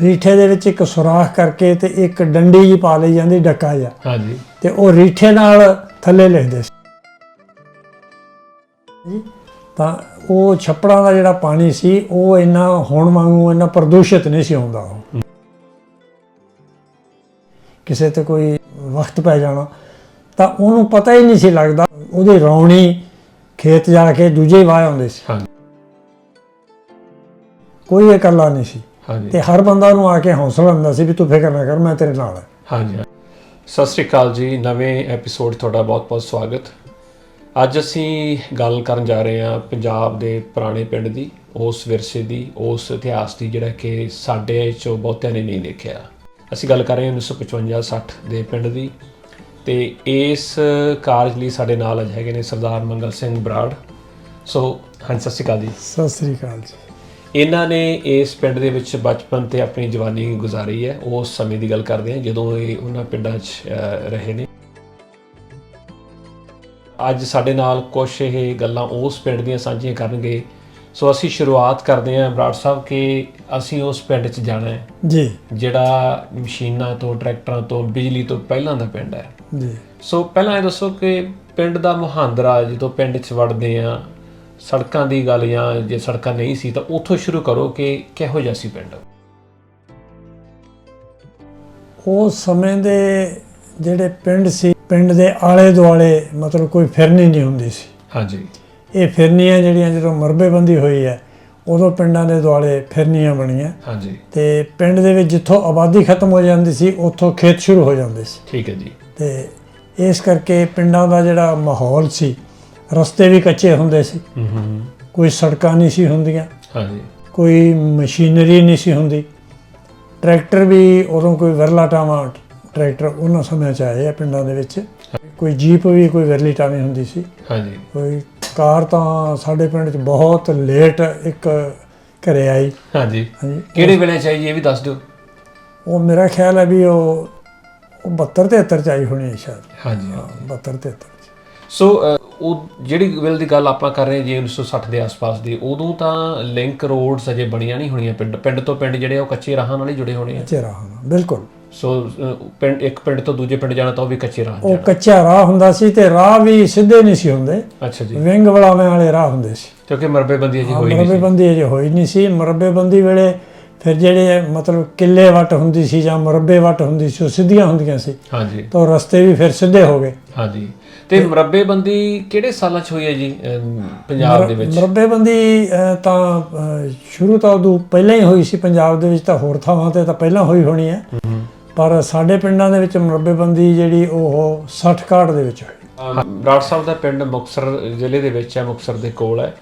ਰੀਠੇ ਦੇ ਵਿੱਚ ਇੱਕ ਸੁਰਾਖ ਕਰਕੇ ਤੇ ਇੱਕ ਡੰਡੀ ਜੀ ਪਾ ਲਈ ਜਾਂਦੀ ਡੱਕਾ ਜਿਹਾ। ਹਾਂਜੀ। ਤੇ ਉਹ ਰੀਠੇ ਨਾਲ ਥੱਲੇ ਲਿਖਦੇ ਸੀ। ਜੀ ਤਾਂ ਉਹ ਛੱਪੜਾਂ ਦਾ ਜਿਹੜਾ ਪਾਣੀ ਸੀ ਉਹ ਇੰਨਾ ਹੁਣ ਵਾਂਗੂ ਇੰਨਾ ਪ੍ਰਦੂਸ਼ਿਤ ਨਹੀਂ ਸੀ ਹੁੰਦਾ ਉਹ। ਕਿਸੇ ਤੇ ਕੋਈ ਵਕਤ ਪੈ ਜਾਣਾ ਤਾਂ ਉਹਨੂੰ ਪਤਾ ਹੀ ਨਹੀਂ ਸੀ ਲੱਗਦਾ ਉਹਦੀ ਰੌਣੀ ਖੇਤ ਜਾ ਕੇ ਦੂਜੇ ਵਾਹ ਆਉਂਦੇ ਸੀ। ਕੋਈ ਇਕੱਲਾ ਨਹੀਂ ਸੀ। ਹਾਂਜੀ। ਤੇ ਹਰ ਬੰਦਾ ਉਹਨੂੰ ਆ ਕੇ ਹੌਸਲਾ ਦਿੰਦਾ ਸੀ ਵੀ ਤੂੰ ਫਿਕਰ ਨਾ ਕਰ ਮੈਂ ਤੇਰੇ ਨਾਲ ਹਾਂ। ਹਾਂਜੀ ਸਤਿ ਸ੍ਰੀ ਅਕਾਲ ਜੀ ਨਵੇਂ ਐਪੀਸੋਡ ਤੁਹਾਡਾ ਬਹੁਤ-ਬਹੁਤ ਸਵਾਗਤ। ਅੱਜ ਅਸੀਂ ਗੱਲ ਕਰਨ ਜਾ ਰਹੇ ਹਾਂ ਪੰਜਾਬ ਦੇ ਪੁਰਾਣੇ ਪਿੰਡ ਦੀ ਉਸ ਵਿਰਸੇ ਦੀ ਉਸ ਇਤਿਹਾਸ ਦੀ ਜਿਹੜਾ ਕਿ ਸਾਡੇ ਚੋਂ ਬਹੁਤਿਆਂ ਨੇ ਨਹੀਂ ਦੇਖਿਆ। ਅਸੀਂ ਗੱਲ ਕਰ ਰਹੇ ਹਾਂ 1955-60 ਦੇ ਪਿੰਡ ਦੀ। ਤੇ ਇਸ ਕਾਰਜ ਲਈ ਸਾਡੇ ਨਾਲ ਅੱਜ ਹੈਗੇ ਨੇ ਸਰਦਾਰ ਮੰਗਲ ਸਿੰਘ ਬਰਾੜ। ਸੋ ਹਾਂਜੀ ਸਤਿ ਸ੍ਰੀ ਅਕਾਲ ਜੀ। ਸਤਿ ਸ੍ਰੀ ਅਕਾਲ ਜੀ। ਇਹਨਾਂ ਨੇ ਇਸ ਪਿੰਡ ਦੇ ਵਿੱਚ ਬਚਪਨ ਤੇ ਆਪਣੀ ਜਵਾਨੀ ਗੁਜ਼ਾਰੀ ਹੈ। ਉਸ ਸਮੇਂ ਦੀ ਗੱਲ ਕਰਦੇ ਹਾਂ ਜਦੋਂ ਇਹ ਉਹਨਾਂ ਪਿੰਡਾਂ 'ਚ ਰਹੇ ਨੇ। ਅੱਜ ਸਾਡੇ ਨਾਲ ਕੁਝ ਇਹ ਗੱਲਾਂ ਉਸ ਪਿੰਡ ਦੀਆਂ ਸਾਂਝੀਆਂ ਕਰਨਗੇ। ਸੋ ਅਸੀਂ ਸ਼ੁਰੂਆਤ ਕਰਦੇ ਹਾਂ ਬਰਾੜ ਸਾਹਿਬ ਕਿ ਅਸੀਂ ਉਸ ਪਿੰਡ 'ਚ ਜਾਣਾ ਹੈ। ਜੀ। ਜਿਹੜਾ ਮਸ਼ੀਨਾਂ ਤੋਂ ਟਰੈਕਟਰਾਂ ਤੋਂ ਬਿਜਲੀ ਤੋਂ ਪਹਿਲਾਂ ਦਾ ਪਿੰਡ ਹੈ। ਜੀ। ਸੋ ਪਹਿਲਾਂ ਇਹ ਦੱਸੋ ਕਿ ਪਿੰਡ ਦਾ ਮੁਹਾਂਦਰਾ ਜਦੋਂ ਪਿੰਡ 'ਚ ਵੜਦੇ ਆ ਸੜਕਾਂ ਦੀ ਗੱਲ ਜਾਂ ਜੇ ਸੜਕਾਂ ਨਹੀਂ ਸੀ ਤਾਂ ਉੱਥੋਂ ਸ਼ੁਰੂ ਕਰੋ ਕਿ ਕਿਹੋ ਜਿਹਾ ਸੀ ਪਿੰਡ? ਉਸ ਸਮੇਂ ਦੇ ਜਿਹੜੇ ਪਿੰਡ ਸੀ ਪਿੰਡ ਦੇ ਆਲੇ ਦੁਆਲੇ ਮਤਲਬ ਕੋਈ ਫਿਰਨੀ ਨਹੀਂ ਹੁੰਦੀ ਸੀ। ਹਾਂਜੀ। ਇਹ ਫਿਰਨੀਆਂ ਜਿਹੜੀਆਂ ਜਦੋਂ ਮਰਬੇਬੰਦੀ ਹੋਈ ਹੈ ਉਦੋਂ ਪਿੰਡਾਂ ਦੇ ਦੁਆਲੇ ਫਿਰਨੀਆਂ ਬਣੀਆਂ। ਹਾਂਜੀ। ਤੇ ਪਿੰਡ ਦੇ ਵਿੱਚ ਜਿੱਥੋਂ ਆਬਾਦੀ ਖਤਮ ਹੋ ਜਾਂਦੀ ਸੀ ਉੱਥੋਂ ਖੇਤ ਸ਼ੁਰੂ ਹੋ ਜਾਂਦੇ ਸੀ। ਠੀਕ ਹੈ ਜੀ। ਤੇ ਇਸ ਕਰਕੇ ਪਿੰਡਾਂ ਦਾ ਜਿਹੜਾ ਮਾਹੌਲ ਸੀ ਰਸਤੇ ਵੀ ਕੱਚੇ ਹੁੰਦੇ ਸੀ। ਹੂੰ ਕੋਈ ਸੜਕਾਂ ਨਹੀਂ ਸੀ ਹੁੰਦੀਆਂ। ਹਾਂਜੀ। ਕੋਈ ਮਸ਼ੀਨਰੀ ਨਹੀਂ ਸੀ ਹੁੰਦੀ। ਟਰੈਕਟਰ ਵੀ ਉਦੋਂ ਕੋਈ ਵਿਰਲਾ ਟਾਵਾਂ ਟਰੈਕਟਰ ਉਹਨਾਂ ਸਮਿਆਂ 'ਚ ਆਏ ਆ ਪਿੰਡਾਂ ਦੇ ਵਿੱਚ। ਕੋਈ ਜੀਪ ਵੀ ਕੋਈ ਵਿਰਲੀ ਟਾਵੀਂ ਹੁੰਦੀ ਸੀ। ਹਾਂਜੀ। ਕੋਈ ਕਾਰ ਤਾਂ ਸਾਡੇ ਪਿੰਡ 'ਚ ਬਹੁਤ ਲੇਟ ਇੱਕ ਘਰੇ ਆਈ। ਹਾਂਜੀ। ਹਾਂਜੀ। ਕਿਹੜੇ ਵੇਲੇ ਚਾਹੀਏ ਇਹ ਵੀ ਦੱਸ ਦਿਓ। ਉਹ ਮੇਰਾ ਖਿਆਲ ਹੈ ਵੀ ਉਹ ਉਹ 72 73 ਚ ਆਈ ਹੋਣੀ ਹੈ ਸ਼ਾਇਦ। ਹਾਂਜੀ। ਹਾਂ 72 73 ਚ। ਸੋ ਉਹ ਜਿਹੜੀ ਵੇਲੇ ਦੀ ਗੱਲ ਆਪਾਂ ਕਰ ਰਹੇ ਹਾਂ ਜੀ 1960 ਦੇ ਆਸ-ਪਾਸ ਦੀ ਉਦੋਂ ਤਾਂ ਲਿੰਕ ਰੋਡਸ ਅਜੇ ਬਣੀਆਂ ਨਹੀਂ ਹੋਣੀਆਂ ਪਿੰਡ ਪਿੰਡ ਤੋਂ ਪਿੰਡ ਜਿਹੜੇ ਉਹ ਕੱਚੇ ਰਾਹਾਂ ਨਾਲ ਹੀ ਜੁੜੇ ਹੋਣੇ ਆ। ਚਿਹਰਾ ਹੋਣਾ ਬਿਲਕੁਲ। ਸੋ ਪਿੰਡ ਇੱਕ ਪਿੰਡ ਤੋਂ ਦੂਜੇ ਪਿੰਡ ਜਾਣਾ ਤਾਂ ਉਹ ਵੀ ਕੱਚੇ ਰਾਹ ਉਹ ਕੱਚਾ ਰਾਹ ਹੁੰਦਾ ਸੀ ਤੇ ਰਾਹ ਵੀ ਸਿੱਧੇ ਨਹੀਂ ਸੀ ਹੁੰਦੇ। ਅੱਛਾ ਜੀ। ਵਿੰਗ ਵਲਾਵੇਂ ਵਾਲੇ ਰਾਹ ਹੁੰਦੇ ਸੀ। ਕਿਉਂਕਿ ਮਰਬੇਬੰਦੀ ਅਜੇ ਹੋਈ ਨਹੀਂ ਸੀ। ਮਰਬੇਬੰਦੀ ਅਜੇ ਹੋਈ ਨਹੀਂ ਸੀ। ਮਰਬੇਬੰਦੀ ਵੇਲੇ ਫਿਰ ਜਿਹੜੇ ਮਤਲਬ ਕਿੱਲੇ ਵੱਟ ਹੁੰਦੀ ਸੀ ਜਾਂ ਮਰਬੇ ਵੱਟ ਹੁੰਦੀ ਸੀ ਉਹ ਸਿੱਧੀਆਂ ਹੁੰਦੀਆਂ ਸੀ। ਹਾਂਜੀ। ਤਾਂ ਰਸਤੇ ਵੀ ਫਿਰ ਸਿੱਧੇ ਹੋ ਗਏ। ਹਾਂਜੀ। ਤੇ ਮਰਬੇਬੰਦੀ ਕਿਹੜੇ ਸਾਲਾਂ 'ਚ ਹੋਈ ਹੈ ਜੀ ਪੰਜਾਬ ਦੇ ਵਿੱਚ? ਮਰਬੇਬੰਦੀ ਤਾਂ ਸ਼ੁਰੂ ਤਾਂ ਉਦੋਂ ਪਹਿਲਾਂ ਹੀ ਹੋਈ ਸੀ ਪੰਜਾਬ ਦੇ ਵਿੱਚ ਤਾਂ ਹੋਰ ਥਾਵਾਂ ਤੇ ਤਾਂ ਪਹਿਲਾਂ ਹੋਈ ਹੋਣੀ ਹੈ। ਪਰ ਸਾਡੇ ਪਿੰਡਾਂ ਦੇ ਵਿੱਚ ਮਰਬੇਬੰਦੀ ਜਿਹੜੀ ਉਹ 60 61 ਦੇ ਵਿੱਚ ਹੋਈ। ਬਰਾੜ ਸਾਹਿਬ ਦਾ ਪਿੰਡ ਮੁਕਸਰ ਜ਼ਿਲ੍ਹੇ ਦੇ ਵਿੱਚ ਹੈ ਮੁਕਸਰ ਦੇ ਕੋਲ ਹੈ।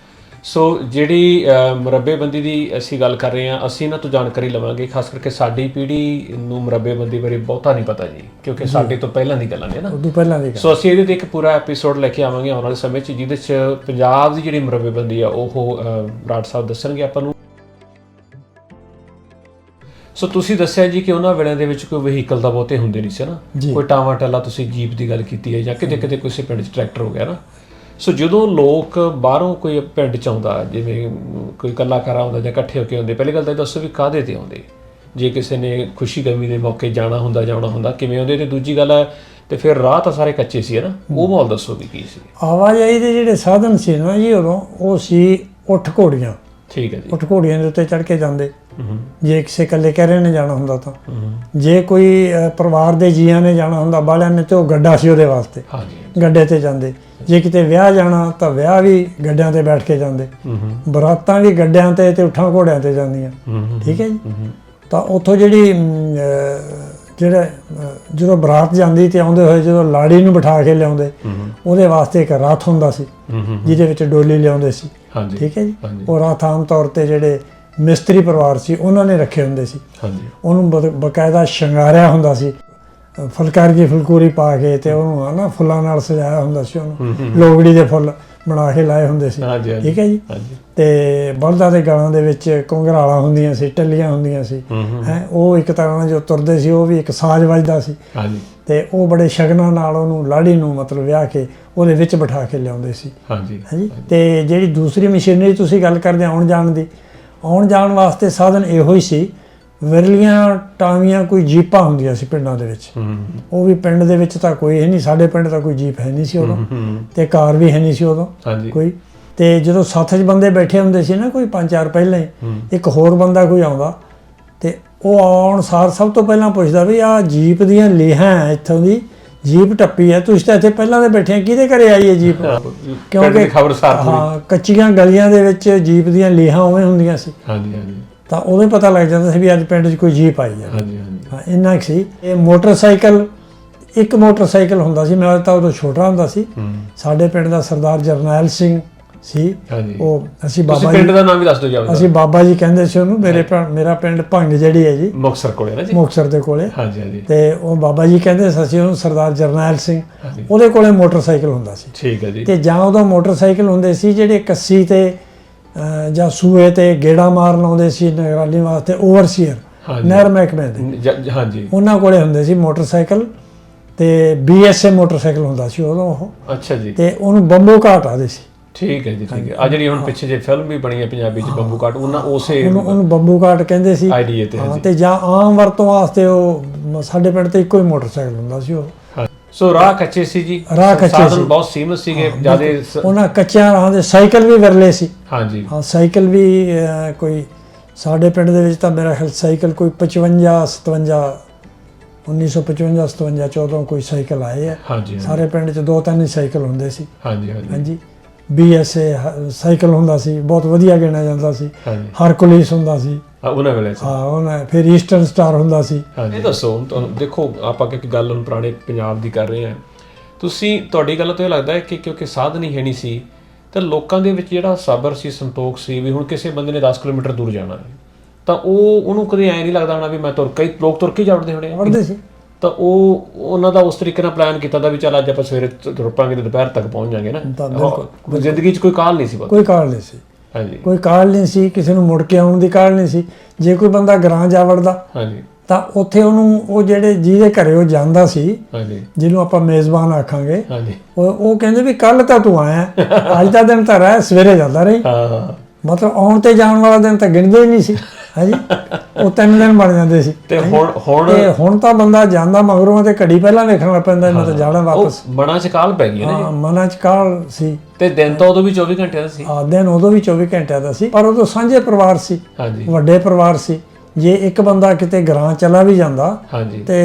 ਸੋ ਜਿਹੜੀ ਮਰਬੇਬੰਦੀ ਦੀ ਅਸੀਂ ਗੱਲ ਕਰ ਰਹੇ ਹਾਂ ਅਸੀਂ ਇਹਨਾਂ ਤੋਂ ਜਾਣਕਾਰੀ ਲਵਾਂਗੇ ਖਾਸ ਕਰਕੇ ਸਾਡੀ ਪੀੜ੍ਹੀ ਨੂੰ ਮਰਬੇਬੰਦੀ ਬਾਰੇ ਬਹੁਤਾ ਨਹੀਂ ਪਤਾ ਜੀ ਕਿਉਂਕਿ ਸਾਡੇ ਤੋਂ ਪਹਿਲਾਂ ਦੀ ਗੱਲਾਂ ਨੇ ਨਾ? ਉਦੋਂ ਪਹਿਲਾਂ ਦੀ ਸੋ ਅਸੀਂ ਇਹਦੇ ਤੇ ਇੱਕ ਪੂਰਾ ਐਪੀਸੋਡ ਲੈ ਕੇ ਆਵਾਂਗੇ ਆਉਣ ਵਾਲੇ ਸਮੇਂ 'ਚ ਜਿਹਦੇ 'ਚ ਪੰਜਾਬ ਦੀ ਜਿਹੜੀ ਮਰਬੇਬੰਦੀ ਆ ਉਹ ਬਰਾੜ ਸਾਹਿਬ ਦੱਸਣਗੇ ਆਪਾਂ ਨੂੰ। ਸੋ ਤੁਸੀਂ ਦੱਸਿਆ ਜੀ ਕਿ ਉਹਨਾਂ ਵੇਲਿਆਂ ਦੇ ਵਿੱਚ ਕੋਈ ਵਹੀਕਲ ਦਾ ਬਹੁਤੇ ਹੁੰਦੇ ਨਹੀਂ ਸੀ ਨਾ। ਕੋਈ ਟਾਵਾ ਟੱਲਾ ਤੁਸੀਂ ਜੀਪ ਦੀ ਗੱਲ ਕੀਤੀ ਹੈ ਜਾਂ ਕਿਤੇ ਕਿਤੇ ਕਿਸੇ ਪਿੰਡ 'ਚ ਟਰੈਕਟਰ ਹੋ ਗਿਆ ਨਾ? ਸੋ ਜਦੋਂ ਲੋਕ ਬਾਹਰੋਂ ਕੋਈ ਪਿੰਡ 'ਚ ਆਉਂਦਾ ਜਿਵੇਂ ਕੋਈ ਕਲਾਕਾਰ ਆਉਂਦਾ ਜਾਂ ਇਕੱਠੇ ਹੋ ਕੇ ਆਉਂਦੇ ਪਹਿਲੀ ਗੱਲ ਤਾਂ ਦੱਸੋ ਵੀ ਕਾਹਦੇ ਤੇ ਆਉਂਦੇ? ਜੇ ਕਿਸੇ ਨੇ ਖੁਸ਼ੀ ਗਮੀ ਦੇ ਮੌਕੇ ਜਾਣਾ ਹੁੰਦਾ ਜਾਣਾ ਹੁੰਦਾ ਕਿਵੇਂ ਆਉਂਦੇ? ਤੇ ਦੂਜੀ ਗੱਲ ਹੈ ਤੇ ਫਿਰ ਰਾਹ ਤਾਂ ਸਾਰੇ ਕੱਚੇ ਸੀ ਨਾ? ਉਹ ਮਾਹੌਲ ਦੱਸੋ ਵੀ ਕੀ ਸੀ? ਆਵਾਜਾਈ ਦੇ ਜਿਹੜੇ ਸਾਧਨ ਸੀ ਨਾ ਜੀ ਉਦੋਂ ਉਹ ਸੀ ਉੱਠ ਘੋੜੀਆਂ। ਠੀਕ ਹੈ ਜੀ। ਉੱਠ ਘੋੜੀਆਂ ਦੇ ਉੱਤੇ ਚੜ ਕੇ ਜਾਂਦੇ। ਜੇ ਕਿਸੇ ਇਕੱਲੇ ਕਹਿਰੇ ਨੇ ਜਾਣਾ ਹੁੰਦਾ ਤਾਂ। ਜੇ ਕੋਈ ਪਰਿਵਾਰ ਦੇ ਜੀਆਂ ਨੇ ਜਾਣਾ ਹੁੰਦਾ ਬਾਲਿਆਂ ਨੇ ਤੇ ਉਹ ਗੱਡਾ ਸੀ ਉਹਦੇ ਵਾਸਤੇ। ਹਾਂਜੀ। ਗੱਡੇ ਤੇ ਜਾਂਦੇ। ਜੇ ਕਿਤੇ ਵਿਆਹ ਜਾਣਾ ਤਾਂ ਵਿਆਹ ਵੀ ਗੱਡਿਆਂ ਤੇ ਬੈਠ ਕੇ ਜਾਂਦੇ। ਬਰਾਤਾਂ ਵੀ ਗੱਡਿਆਂ ਤੇ ਤੇ ਉਠਾਂ ਘੋੜਿਆਂ ਤੇ ਜਾਂਦੀਆਂ। ਠੀਕ ਹੈ ਜੀ? ਤਾਂ ਉੱਥੋਂ ਜਿਹੜੀ ਜਿਹੜਾ ਜਦੋਂ ਬਰਾਤ ਜਾਂਦੀ ਤੇ ਆਉਂਦੇ ਹੋਏ ਜਦੋਂ ਲਾੜੀ ਨੂੰ ਬਿਠਾ ਕੇ ਲਿਆਉਂਦੇ ਉਹਦੇ ਵਾਸਤੇ ਇੱਕ ਰਥ ਹੁੰਦਾ ਸੀ। ਜਿਹਦੇ ਵਿੱਚ ਡੋਲੀ ਲਿਆਉਂਦੇ ਸੀ। ਹਾਂਜੀ। ਠੀਕ ਹੈ ਜੀ? ਉਹ ਰਥ ਆਮ ਤੌਰ ਤੇ ਜਿਹੜੇ ਮਿਸਤਰੀ ਪਰਿਵਾਰ ਸੀ ਉਹਨਾਂ ਨੇ ਰੱਖੇ ਹੁੰਦੇ ਸੀ। ਹਾਂਜੀ। ਉਹਨੂੰ ਬਕਾਇਦਾ ਸ਼ਿੰਗਾਰਿਆ ਹੁੰਦਾ ਸੀ। ਫੁਲਕਾਰੀ ਦੀ ਫੁਲਕੂਰੀ ਪਾ ਕੇ ਤੇ ਉਹਨੂੰ ਹਨਾ ਫੁੱਲਾਂ ਨਾਲ ਸਜਾਇਆ ਹੁੰਦਾ ਸੀ ਉਹਨੂੰ। ਲੋਗੜੀ ਦੇ ਫੁੱਲ ਬਣਾ ਕੇ ਲਾਏ ਹੁੰਦੇ ਸੀ। ਹਾਂਜੀ ਹਾਂਜੀ। ਠੀਕ ਹੈ ਜੀ? ਹਾਂਜੀ। ਤੇ ਬਲਦਾਂ ਦੇ ਗਲਾਂ ਦੇ ਵਿੱਚ ਘੁੰਗਰਾਲਾਂ ਹੁੰਦੀਆਂ ਸੀ ਟੱਲੀਆਂ ਹੁੰਦੀਆਂ ਸੀ। ਹੂੰ ਹੂੰ। ਹੈ ਉਹ ਇੱਕ ਤਰ੍ਹਾਂ ਨਾਲ ਜੋ ਤੁਰਦੇ ਸੀ ਉਹ ਵੀ ਇੱਕ ਸਾਜ਼ ਵੱਜਦਾ ਸੀ। ਹਾਂਜੀ। ਤੇ ਉਹ ਬੜੇ ਸ਼ਗਨਾਂ ਨਾਲ ਉਹਨੂੰ ਲਾੜੀ ਨੂੰ ਮਤਲਬ ਵਿਆਹ ਕੇ ਉਹਦੇ ਵਿੱਚ ਬਿਠਾ ਕੇ ਲਿਆਉਂਦੇ ਸੀ। ਹਾਂਜੀ। ਹਾਂਜੀ। ਤੇ ਜਿਹੜੀ ਦੂਸਰੀ ਮਸ਼ੀਨਰੀ ਤੁਸੀਂ ਗੱਲ ਕਰਦੇ ਆਉਣ ਜਾਣ ਦੀ ਆਉਣ ਜਾਣ ਵਾਸਤੇ ਸਾਧਨ ਇਹੋ ਹੀ ਸੀ। ਵਿਰਲੀਆਂ ਟਾਵੀਆਂ ਕੋਈ ਜੀਪਾਂ ਹੁੰਦੀਆਂ ਸੀ ਪਿੰਡਾਂ ਦੇ ਵਿੱਚ। ਉਹ ਵੀ ਪਿੰਡ ਦੇ ਵਿੱਚ ਤਾਂ ਕੋਈ ਹੈ ਨਹੀਂ ਸਾਡੇ ਪਿੰਡ ਤਾਂ ਕੋਈ ਜੀਪ ਹੈ ਨਹੀਂ ਸੀ ਉਦੋਂ। ਤੇ ਕਾਰ ਵੀ ਹੈ ਨਹੀਂ ਸੀ ਉਦੋਂ ਕੋਈ। ਤੇ ਜਦੋਂ ਸੱਥ 'ਚ ਬੰਦੇ ਬੈਠੇ ਹੁੰਦੇ ਸੀ ਨਾ ਕੋਈ ਪੰਜ ਚਾਰ ਪਹਿਲਾਂ ਹੀ ਇੱਕ ਹੋਰ ਬੰਦਾ ਕੋਈ ਆਉਂਦਾ ਤੇ ਉਹ ਆਉਣ ਸਾਰ ਸਭ ਤੋਂ ਪਹਿਲਾਂ ਪੁੱਛਦਾ ਵੀ ਆ ਜੀਪ ਦੀਆਂ ਲੇਹਾਂ ਇੱਥੋਂ ਦੀ ਜੀਪ ਟੱਪੀ ਹੈ ਤੁਸੀਂ ਤਾਂ ਇੱਥੇ ਪਹਿਲਾਂ ਦੇ ਬੈਠੇ ਆ ਕਿਹਦੇ ਘਰੇ ਆਈ ਹੈ ਜੀਪ? ਦੀ ਖਬਰ ਪੂਰੀ ਹਾਂ ਕੱਚੀਆਂ ਗਲੀਆਂ ਦੇ ਵਿੱਚ ਜੀਪ ਦੀਆਂ ਲੇਹਾਂ ਉਵੇਂ ਹੁੰਦੀਆਂ ਸੀ। ਹਾਂਜੀ ਹਾਂਜੀ। ਤਾਂ ਉਦੋਂ ਪਤਾ ਲੱਗ ਜਾਂਦਾ ਸੀ ਵੀ ਅੱਜ ਪਿੰਡ 'ਚ ਕੋਈ ਜੀਪ ਆਈ ਹੈ। ਹਾਂਜੀ ਹਾਂਜੀ। ਹਾਂ ਇੰਨਾ ਕੁ ਸੀ। ਇਹ ਮੋਟਰਸਾਈਕਲ ਇੱਕ ਮੋਟਰਸਾਈਕਲ ਹੁੰਦਾ ਸੀ ਮੈਂ ਤਾਂ ਉਦੋਂ ਛੋਟਾ ਹੁੰਦਾ ਸੀ। ਸਾਡੇ ਪਿੰਡ ਦਾ ਸਰਦਾਰ ਜਰਨੈਲ ਸਿੰਘ ਸੀ। ਹਾਂਜੀ। ਉਹ ਅਸੀਂ ਤੁਸੀਂ ਬਾਬਾ ਜੀ ਪਿੰਡ ਦਾ ਨਾਮ ਵੀ ਦੱਸ ਦਿਓ ਜੀ ਅਸੀਂ ਬਾਬਾ ਜੀ ਕਹਿੰਦੇ ਸੀ ਉਹਨੂੰ ਮੇਰੇ ਭਰਾ- ਮੇਰਾ ਪਿੰਡ ਭੰਗ ਜਿਹੜੀ ਹੈ ਜੀ। ਮੁਕਸਰ ਕੋਲੇ ਨਾ ਜੀ। ਮੁਕਤਸਰ ਦੇ ਕੋਲੇ। ਹਾਂਜੀ ਹਾਂਜੀ। ਤੇ ਉਹ ਬਾਬਾ ਜੀ ਕਹਿੰਦੇ ਸੀ ਅਸੀਂ ਉਹਨੂੰ ਸਰਦਾਰ ਜਰਨੈਲ ਸਿੰਘ ਹਾਂਜੀ। ਉਹਦੇ ਕੋਲੇ ਮੋਟਰਸਾਈਕਲ ਹੁੰਦਾ ਸੀ। ਠੀਕ ਹੈ ਜੀ। ਤੇ ਜਾਂ ਉਹਦਾ ਮੋਟਰਸਾਈਕਲ ਹੁੰਦੇ ਸੀ ਜਿਹੜੇ ਕੱਸੀ ਤੇ ਅਹ, ਜਾਂ ਸੂਏ ਤੇ ਗੇੜਾ ਮਾਰਨ ਆਉਂਦੇ ਸੀ ਨਿਗਰਾਨੀ ਵਾਸਤੇ ਓਵਰਸੀਅਰ ਹਾਂਜੀ। ਨਹਿਰ ਮਹਿਕਮੇ ਦੇ। ਜ- ਜ- ਹਾਂਜੀ। ਉਹਨਾਂ ਕੋਲੇ ਹੁੰਦੇ ਸੀ ਮੋਟਰਸਾਈਕਲ ਤੇ ਬੀਐਸਏ ਮੋਟਰਸਾਈਕਲ ਹੁੰਦਾ ਸੀ ਉਦੋਂ ਉਹ। ਅੱਛਾ ਜੀ। ਤੇ ਉਹਨੂੰ ਬੰਬੂ ਘਾਟ ਆਦੇ ਸੀ। ਠੀਕ ਹੈ ਜੀ ਠੀਕ ਹੈ। ਆ ਜਿਹੜੀ ਹੁਣ ਪਿੱਛੇ ਜੇ ਫਿਲਮ ਵੀ ਬਣੀ ਹੈ ਪੰਜਾਬੀ ਚ ਬੰਬੂ ਕਾਟ ਉਹਨਾਂ ਉਸੇ ਉਹਨੂੰ ਉਹਨੂੰ ਬੰਬੂ ਘਾਟ ਕਹਿੰਦੇ ਸੀ। ਆਈਡੀਏ ਤੇ ਹੈ ਤੇ ਜਾਂ ਆਮ ਵਰਤੋਂ ਵਾਸਤੇ ਉਹ ਸਾਡੇ ਪਿੰਡ ਤੇ ਇੱਕੋ ਹੀ ਮੋਟਰਸਾਈਕਲ ਹੁੰਦਾ ਸੀ ਉਹ। ਸੋ ਰਾਹ ਕੱਚੇ ਸੀ ਜੀ। ਰਾਹ ਕੱਚੇ ਸੀ। ਬਹੁਤ ਸੀਮਤ ਸੀਗੇ ਜਿਆਦੇ ਉਹਨਾਂ ਕੱਚਿਆਂ ਰਾਹਾਂ ਦੇ ਸਾਈਕਲ ਵੀ ਵਿਰਲੇ ਸੀ। ਹਾਂਜੀ। ਹਾਂ ਸਾਈਕਲ ਵੀ ਕੋਈ ਸਾਡੇ ਪਿੰਡ ਦੇ ਵਿੱਚ ਤਾਂ ਮੇਰਾ ਖਿਆਲ ਸਾਈਕਲ ਕੋਈ 55 57 1955 57 14 ਕੋਈ ਸਾਈਕਲ ਆਏ ਆ। ਸਾਰੇ ਪਿੰਡ 'ਚ ਦੋ ਤਿੰਨ ਹੀ ਸਾਈਕਲ ਹੁੰਦੇ ਸੀ। ਹਾਂਜੀ ਹਾਂਜੀ। ਹਾਂਜੀ। ਬੀਐਸਏ ਸਾਈਕਲ ਹੁੰਦਾ ਸੀ ਬਹੁਤ ਵਧੀਆ ਗਿਣਿਆ ਜਾਂਦਾ ਸੀ। ਹਾਂਜੀ। ਹਰਕੁਲਿਸ ਹੁੰਦਾ ਸੀ। ਹਾਂ, ਉਹਨਾਂ ਵੇਲੇ ਸੀ। ਹਾਂ ਉਹਨਾਂ ਫਿਰ ਈਸਟਰਨ ਸਟਾਰ ਹੁੰਦਾ ਸੀ। ਹਾਂਜੀ। ਇਹ ਦੱਸੋ ਹੁਣ ਤੁਹਾਨੂੰ ਦੇਖੋ ਆਪਾਂ ਕਿ ਇੱਕ ਗੱਲ ਹੁਣ ਪੁਰਾਣੇ ਪੰਜਾਬ ਦੀ ਕਰ ਰਹੇ ਹਾਂ। ਤੁਸੀਂ ਤੁਹਾਡੀ ਗੱਲ ਤੋਂ ਇਹ ਲੱਗਦਾ ਹੈ ਕਿ ਕਿਉਂਕਿ ਸਾਧਨ ਹੀ ਹੈ ਨਹੀਂ ਸੀ ਤਾਂ ਲੋਕਾਂ ਦੇ ਵਿੱਚ ਜਿਹੜਾ ਸਬਰ ਸੀ ਸੰਤੋਖ ਸੀ ਵੀ ਹੁਣ ਕਿਸੇ ਬੰਦੇ ਨੇ 10 ਕਿਲੋਮੀਟਰ ਦੂਰ ਜਾਣਾ ਹੈ ਤਾਂ ਉਹ ਉਹਨੂੰ ਕਦੇ ਐ ਨਹੀਂ ਲੱਗਦਾ ਹੋਣਾ ਵੀ ਮੈਂ ਤੁਰ ਕਈ ਲੋਕ ਤੁਰ ਕੇ ਜਾਵੜਦੇ ਹੋਣੇ ਆ। ਪੜ੍ਹਦੇ ਸੀ। ਤਾਂ ਉਹ ਉਹਨਾਂ ਦਾ ਉਸ ਤਰੀਕੇ ਨਾਲ ਪਲਾਨ ਕੀਤਾ ਦਾ ਵੀ ਚੱਲ ਅੱਜ ਆਪਾਂ ਸਵੇਰੇ ਤ- ਤੁਰ ਪਾਂਗੇ ਤੇ ਦੁਪਹਿਰ ਤੱਕ ਪਹੁੰਚ ਜਾਾਂਗੇ ਨਾ। ਤਾਂ ਉਹ ਜ਼ਿੰਦਗੀ 'ਚ ਕੋਈ ਕਾਲ ਨਹੀਂ ਸੀ ਬਸ। ਕੋਈ ਕਾਲ ਨਹੀਂ ਸੀ। ਹਾਂਜੀ। ਕੋਈ ਕਾਲ ਨਹੀਂ ਸੀ ਕਿਸੇ ਨੂੰ ਮੁੜ ਕੇ ਆਉਣ ਦੀ ਕਾਲ ਨਹੀਂ ਸੀ। ਜੇ ਕੋਈ ਬੰਦਾ ਗਰਾਂ ਜਾ ਵੜਦਾ ਹਾਂਜੀ। ਤਾਂ ਉੱਥੇ ਉਹਨੂੰ ਉਹ ਜਿਹੜੇ ਜਿਹਦੇ ਘਰੇ ਉਹ ਜਾਂਦਾ ਸੀ ਹਾਂਜੀ। ਜਿਹਨੂੰ ਆਪਾਂ ਮੇਜ਼ਬਾਨ ਆਖਾਂਗੇ ਹਾਂਜੀ। ਉਹ ਉਹ ਕਹਿੰਦੇ ਵੀ ਕੱਲ ਤਾਂ ਤੂੰ ਆਇਆ। ਅੱਜ ਦਾ ਦਿਨ ਤਾਂ ਰਹਿ ਸਵੇਰੇ ਜਾਂਦਾ ਰਹੀ। ਹਾਂ ਹਾਂ। ਮਤਲਬ ਆਉਣ ਤੇ ਜਾਣ ਵਾਲਾ ਦਿਨ ਤਾਂ ਗਿਣਦੇ ਹੀ ਨਹੀਂ ਸੀ। ਹਾਂਜੀ? ਉਹ ਤਿੰਨ ਦਿਨ ਬਣ ਜਾਂਦੇ ਸੀ। ਤੇ ਹੁਣ ਹੁਣ ਤੇ ਹੁਣ ਤਾਂ ਬੰਦਾ ਜਾਂਦਾ ਮਗਰੋਂ ਤੇ ਘੜੀ ਪਹਿਲਾਂ ਵੇਖਣ ਲੱਗ ਪੈਂਦਾ ਮੈਂ ਤਾਂ ਜਾਣਾ ਵਾਪਸ। ਮਨਾਂ 'ਚ ਕਾਲ ਪੈ ਗਈ ਹੈ ਨਾ ਹਾਂ, ਮਨਾਂ ਚ ਕਾਲ ਸੀ। ਤੇ ਦਿਨ ਤਾਂ ਉਦੋਂ ਵੀ 24 ਘੰਟੇ ਦਾ ਸੀ। ਆ ਦਿਨ ਉਦੋਂ ਵੀ 24 ਘੰਟਿਆਂ ਦਾ ਸੀ ਪਰ ਉਦੋਂ ਸਾਂਝੇ ਪਰਿਵਾਰ ਸੀ। ਹਾਂਜੀ। ਵੱਡੇ ਪਰਿਵਾਰ ਸੀ। ਜੇ ਇੱਕ ਬੰਦਾ ਕਿਤੇ ਗਰਾਂ ਚਲਾ ਵੀ ਜਾਂਦਾ ਹਾਂਜੀ। ਤੇ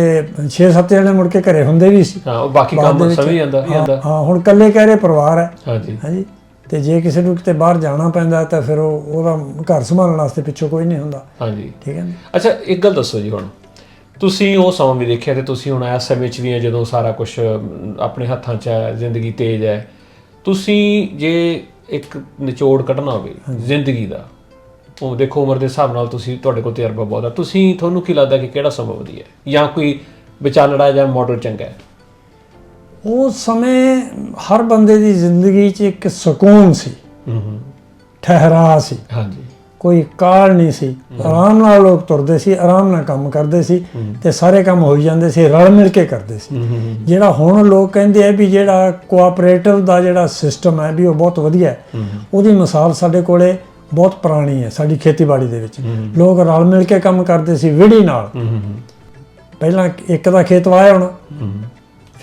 6-7 ਜਣੇ ਮੁੜ ਕੇ ਘਰੇ ਹੁੰਦੇ ਵੀ ਸੀ। ਹਾਂ ਉਹ ਬਾਕੀ ਕੰਮ ਜਾਂਦਾ ਵੀ ਜਾਂਦਾ ਹਾਂ ਹੁਣ ਇਕੱਲੇ ਕਹਿਰੇ ਪਰਿਵਾਰ ਹੈ। ਹਾਂਜੀ। ਹਾਂਜੀ? ਤੇ ਜੇ ਕਿਸੇ ਨੂੰ ਕਿਤੇ ਬਾਹਰ ਜਾਣਾ ਪੈਂਦਾ ਤਾਂ ਫਿਰ ਉਹ ਉਹਦਾ ਘਰ ਸੰਭਾਲਣ ਵਾਸਤੇ ਪਿੱਛੋਂ ਕੋਈ ਨਹੀਂ ਹੁੰਦਾ। ਹਾਂਜੀ। ਠੀਕ ਹੈ ਨਾ? ਅੱਛਾ ਇੱਕ ਗੱਲ ਦੱਸੋ ਜੀ ਹੁਣ। ਤੁਸੀਂ ਉਹ ਸਮਾਂ ਵੀ ਦੇਖਿਆ ਤੇ ਤੁਸੀਂ ਹੁਣ ਇਸ ਸਮੇਂ 'ਚ ਵੀ ਹੈ ਜਦੋਂ ਸਾਰਾ ਕੁਝ ਆਪਣੇ ਹੱਥਾਂ 'ਚ ਹੈ ਜ਼ਿੰਦਗੀ ਤੇਜ਼ ਹੈ। ਤੁਸੀਂ ਜੇ ਇੱਕ ਨਿਚੋੜ ਕੱਢਣਾ ਹੋਵੇ ਜ਼ਿੰਦਗੀ ਦਾ ਉਹ ਦੇਖੋ ਉਮਰ ਦੇ ਹਿਸਾਬ ਨਾਲ ਤੁਸੀਂ ਤੁਹਾਡੇ ਕੋਲ ਤਜਰਬਾ ਬਹੁਤ ਆ। ਤੁਸੀਂ ਤੁਹਾਨੂੰ ਕੀ ਲੱਗਦਾ ਕਿ ਕਿਹੜਾ ਸਮਾਂ ਵਧੀਆ ਹੈ? ਜਾਂ ਕੋਈ ਵਿਚਾਲੜਾ ਜਾਂ ਮਾਡਲ ਚੰਗਾ ਹੈ? ਉਸ ਸਮੇਂ ਹਰ ਬੰਦੇ ਦੀ ਜ਼ਿੰਦਗੀ 'ਚ ਇੱਕ ਸਕੂਨ ਸੀ। ਹੂੰ ਹੂੰ। ਠਹਿਰਾ ਸੀ। ਹਾਂਜੀ। ਕੋਈ ਕਾਲ ਨਹੀਂ ਸੀ। ਆਰਾਮ ਨਾਲ ਲੋਕ ਤੁਰਦੇ ਸੀ ਆਰਾਮ ਨਾਲ ਕੰਮ ਕਰਦੇ ਸੀ ਤੇ ਸਾਰੇ ਕੰਮ ਹੋਈ ਜਾਂਦੇ ਸੀ ਰਲ ਮਿਲ ਕੇ ਕਰਦੇ ਸੀ। ਹੂੰ ਹੂੰ ਜਿਹੜਾ ਹੁਣ ਲੋਕ ਕਹਿੰਦੇ ਆ ਵੀ ਜਿਹੜਾ ਕੋਆਪਰੇਟਿਵ ਦਾ ਜਿਹੜਾ ਸਿਸਟਮ ਹੈ ਵੀ ਉਹ ਬਹੁਤ ਵਧੀਆ ਹੈ ਉਹਦੀ ਮਿਸਾਲ ਸਾਡੇ ਕੋਲੇ ਬਹੁਤ ਪੁਰਾਣੀ ਹੈ ਸਾਡੀ ਖੇਤੀਬਾੜੀ ਦੇ ਵਿੱਚ। ਲੋਕ ਰਲ ਮਿਲ ਕੇ ਕੰਮ ਕਰਦੇ ਸੀ ਵਿੜੀ ਨਾਲ। ਹੂੰ ਹੂੰ ਪਹਿਲਾਂ ਇੱਕ ਦਾ ਖੇਤ ਵਾਹਿਆ ਹੋਣਾ। ਹੂੰ।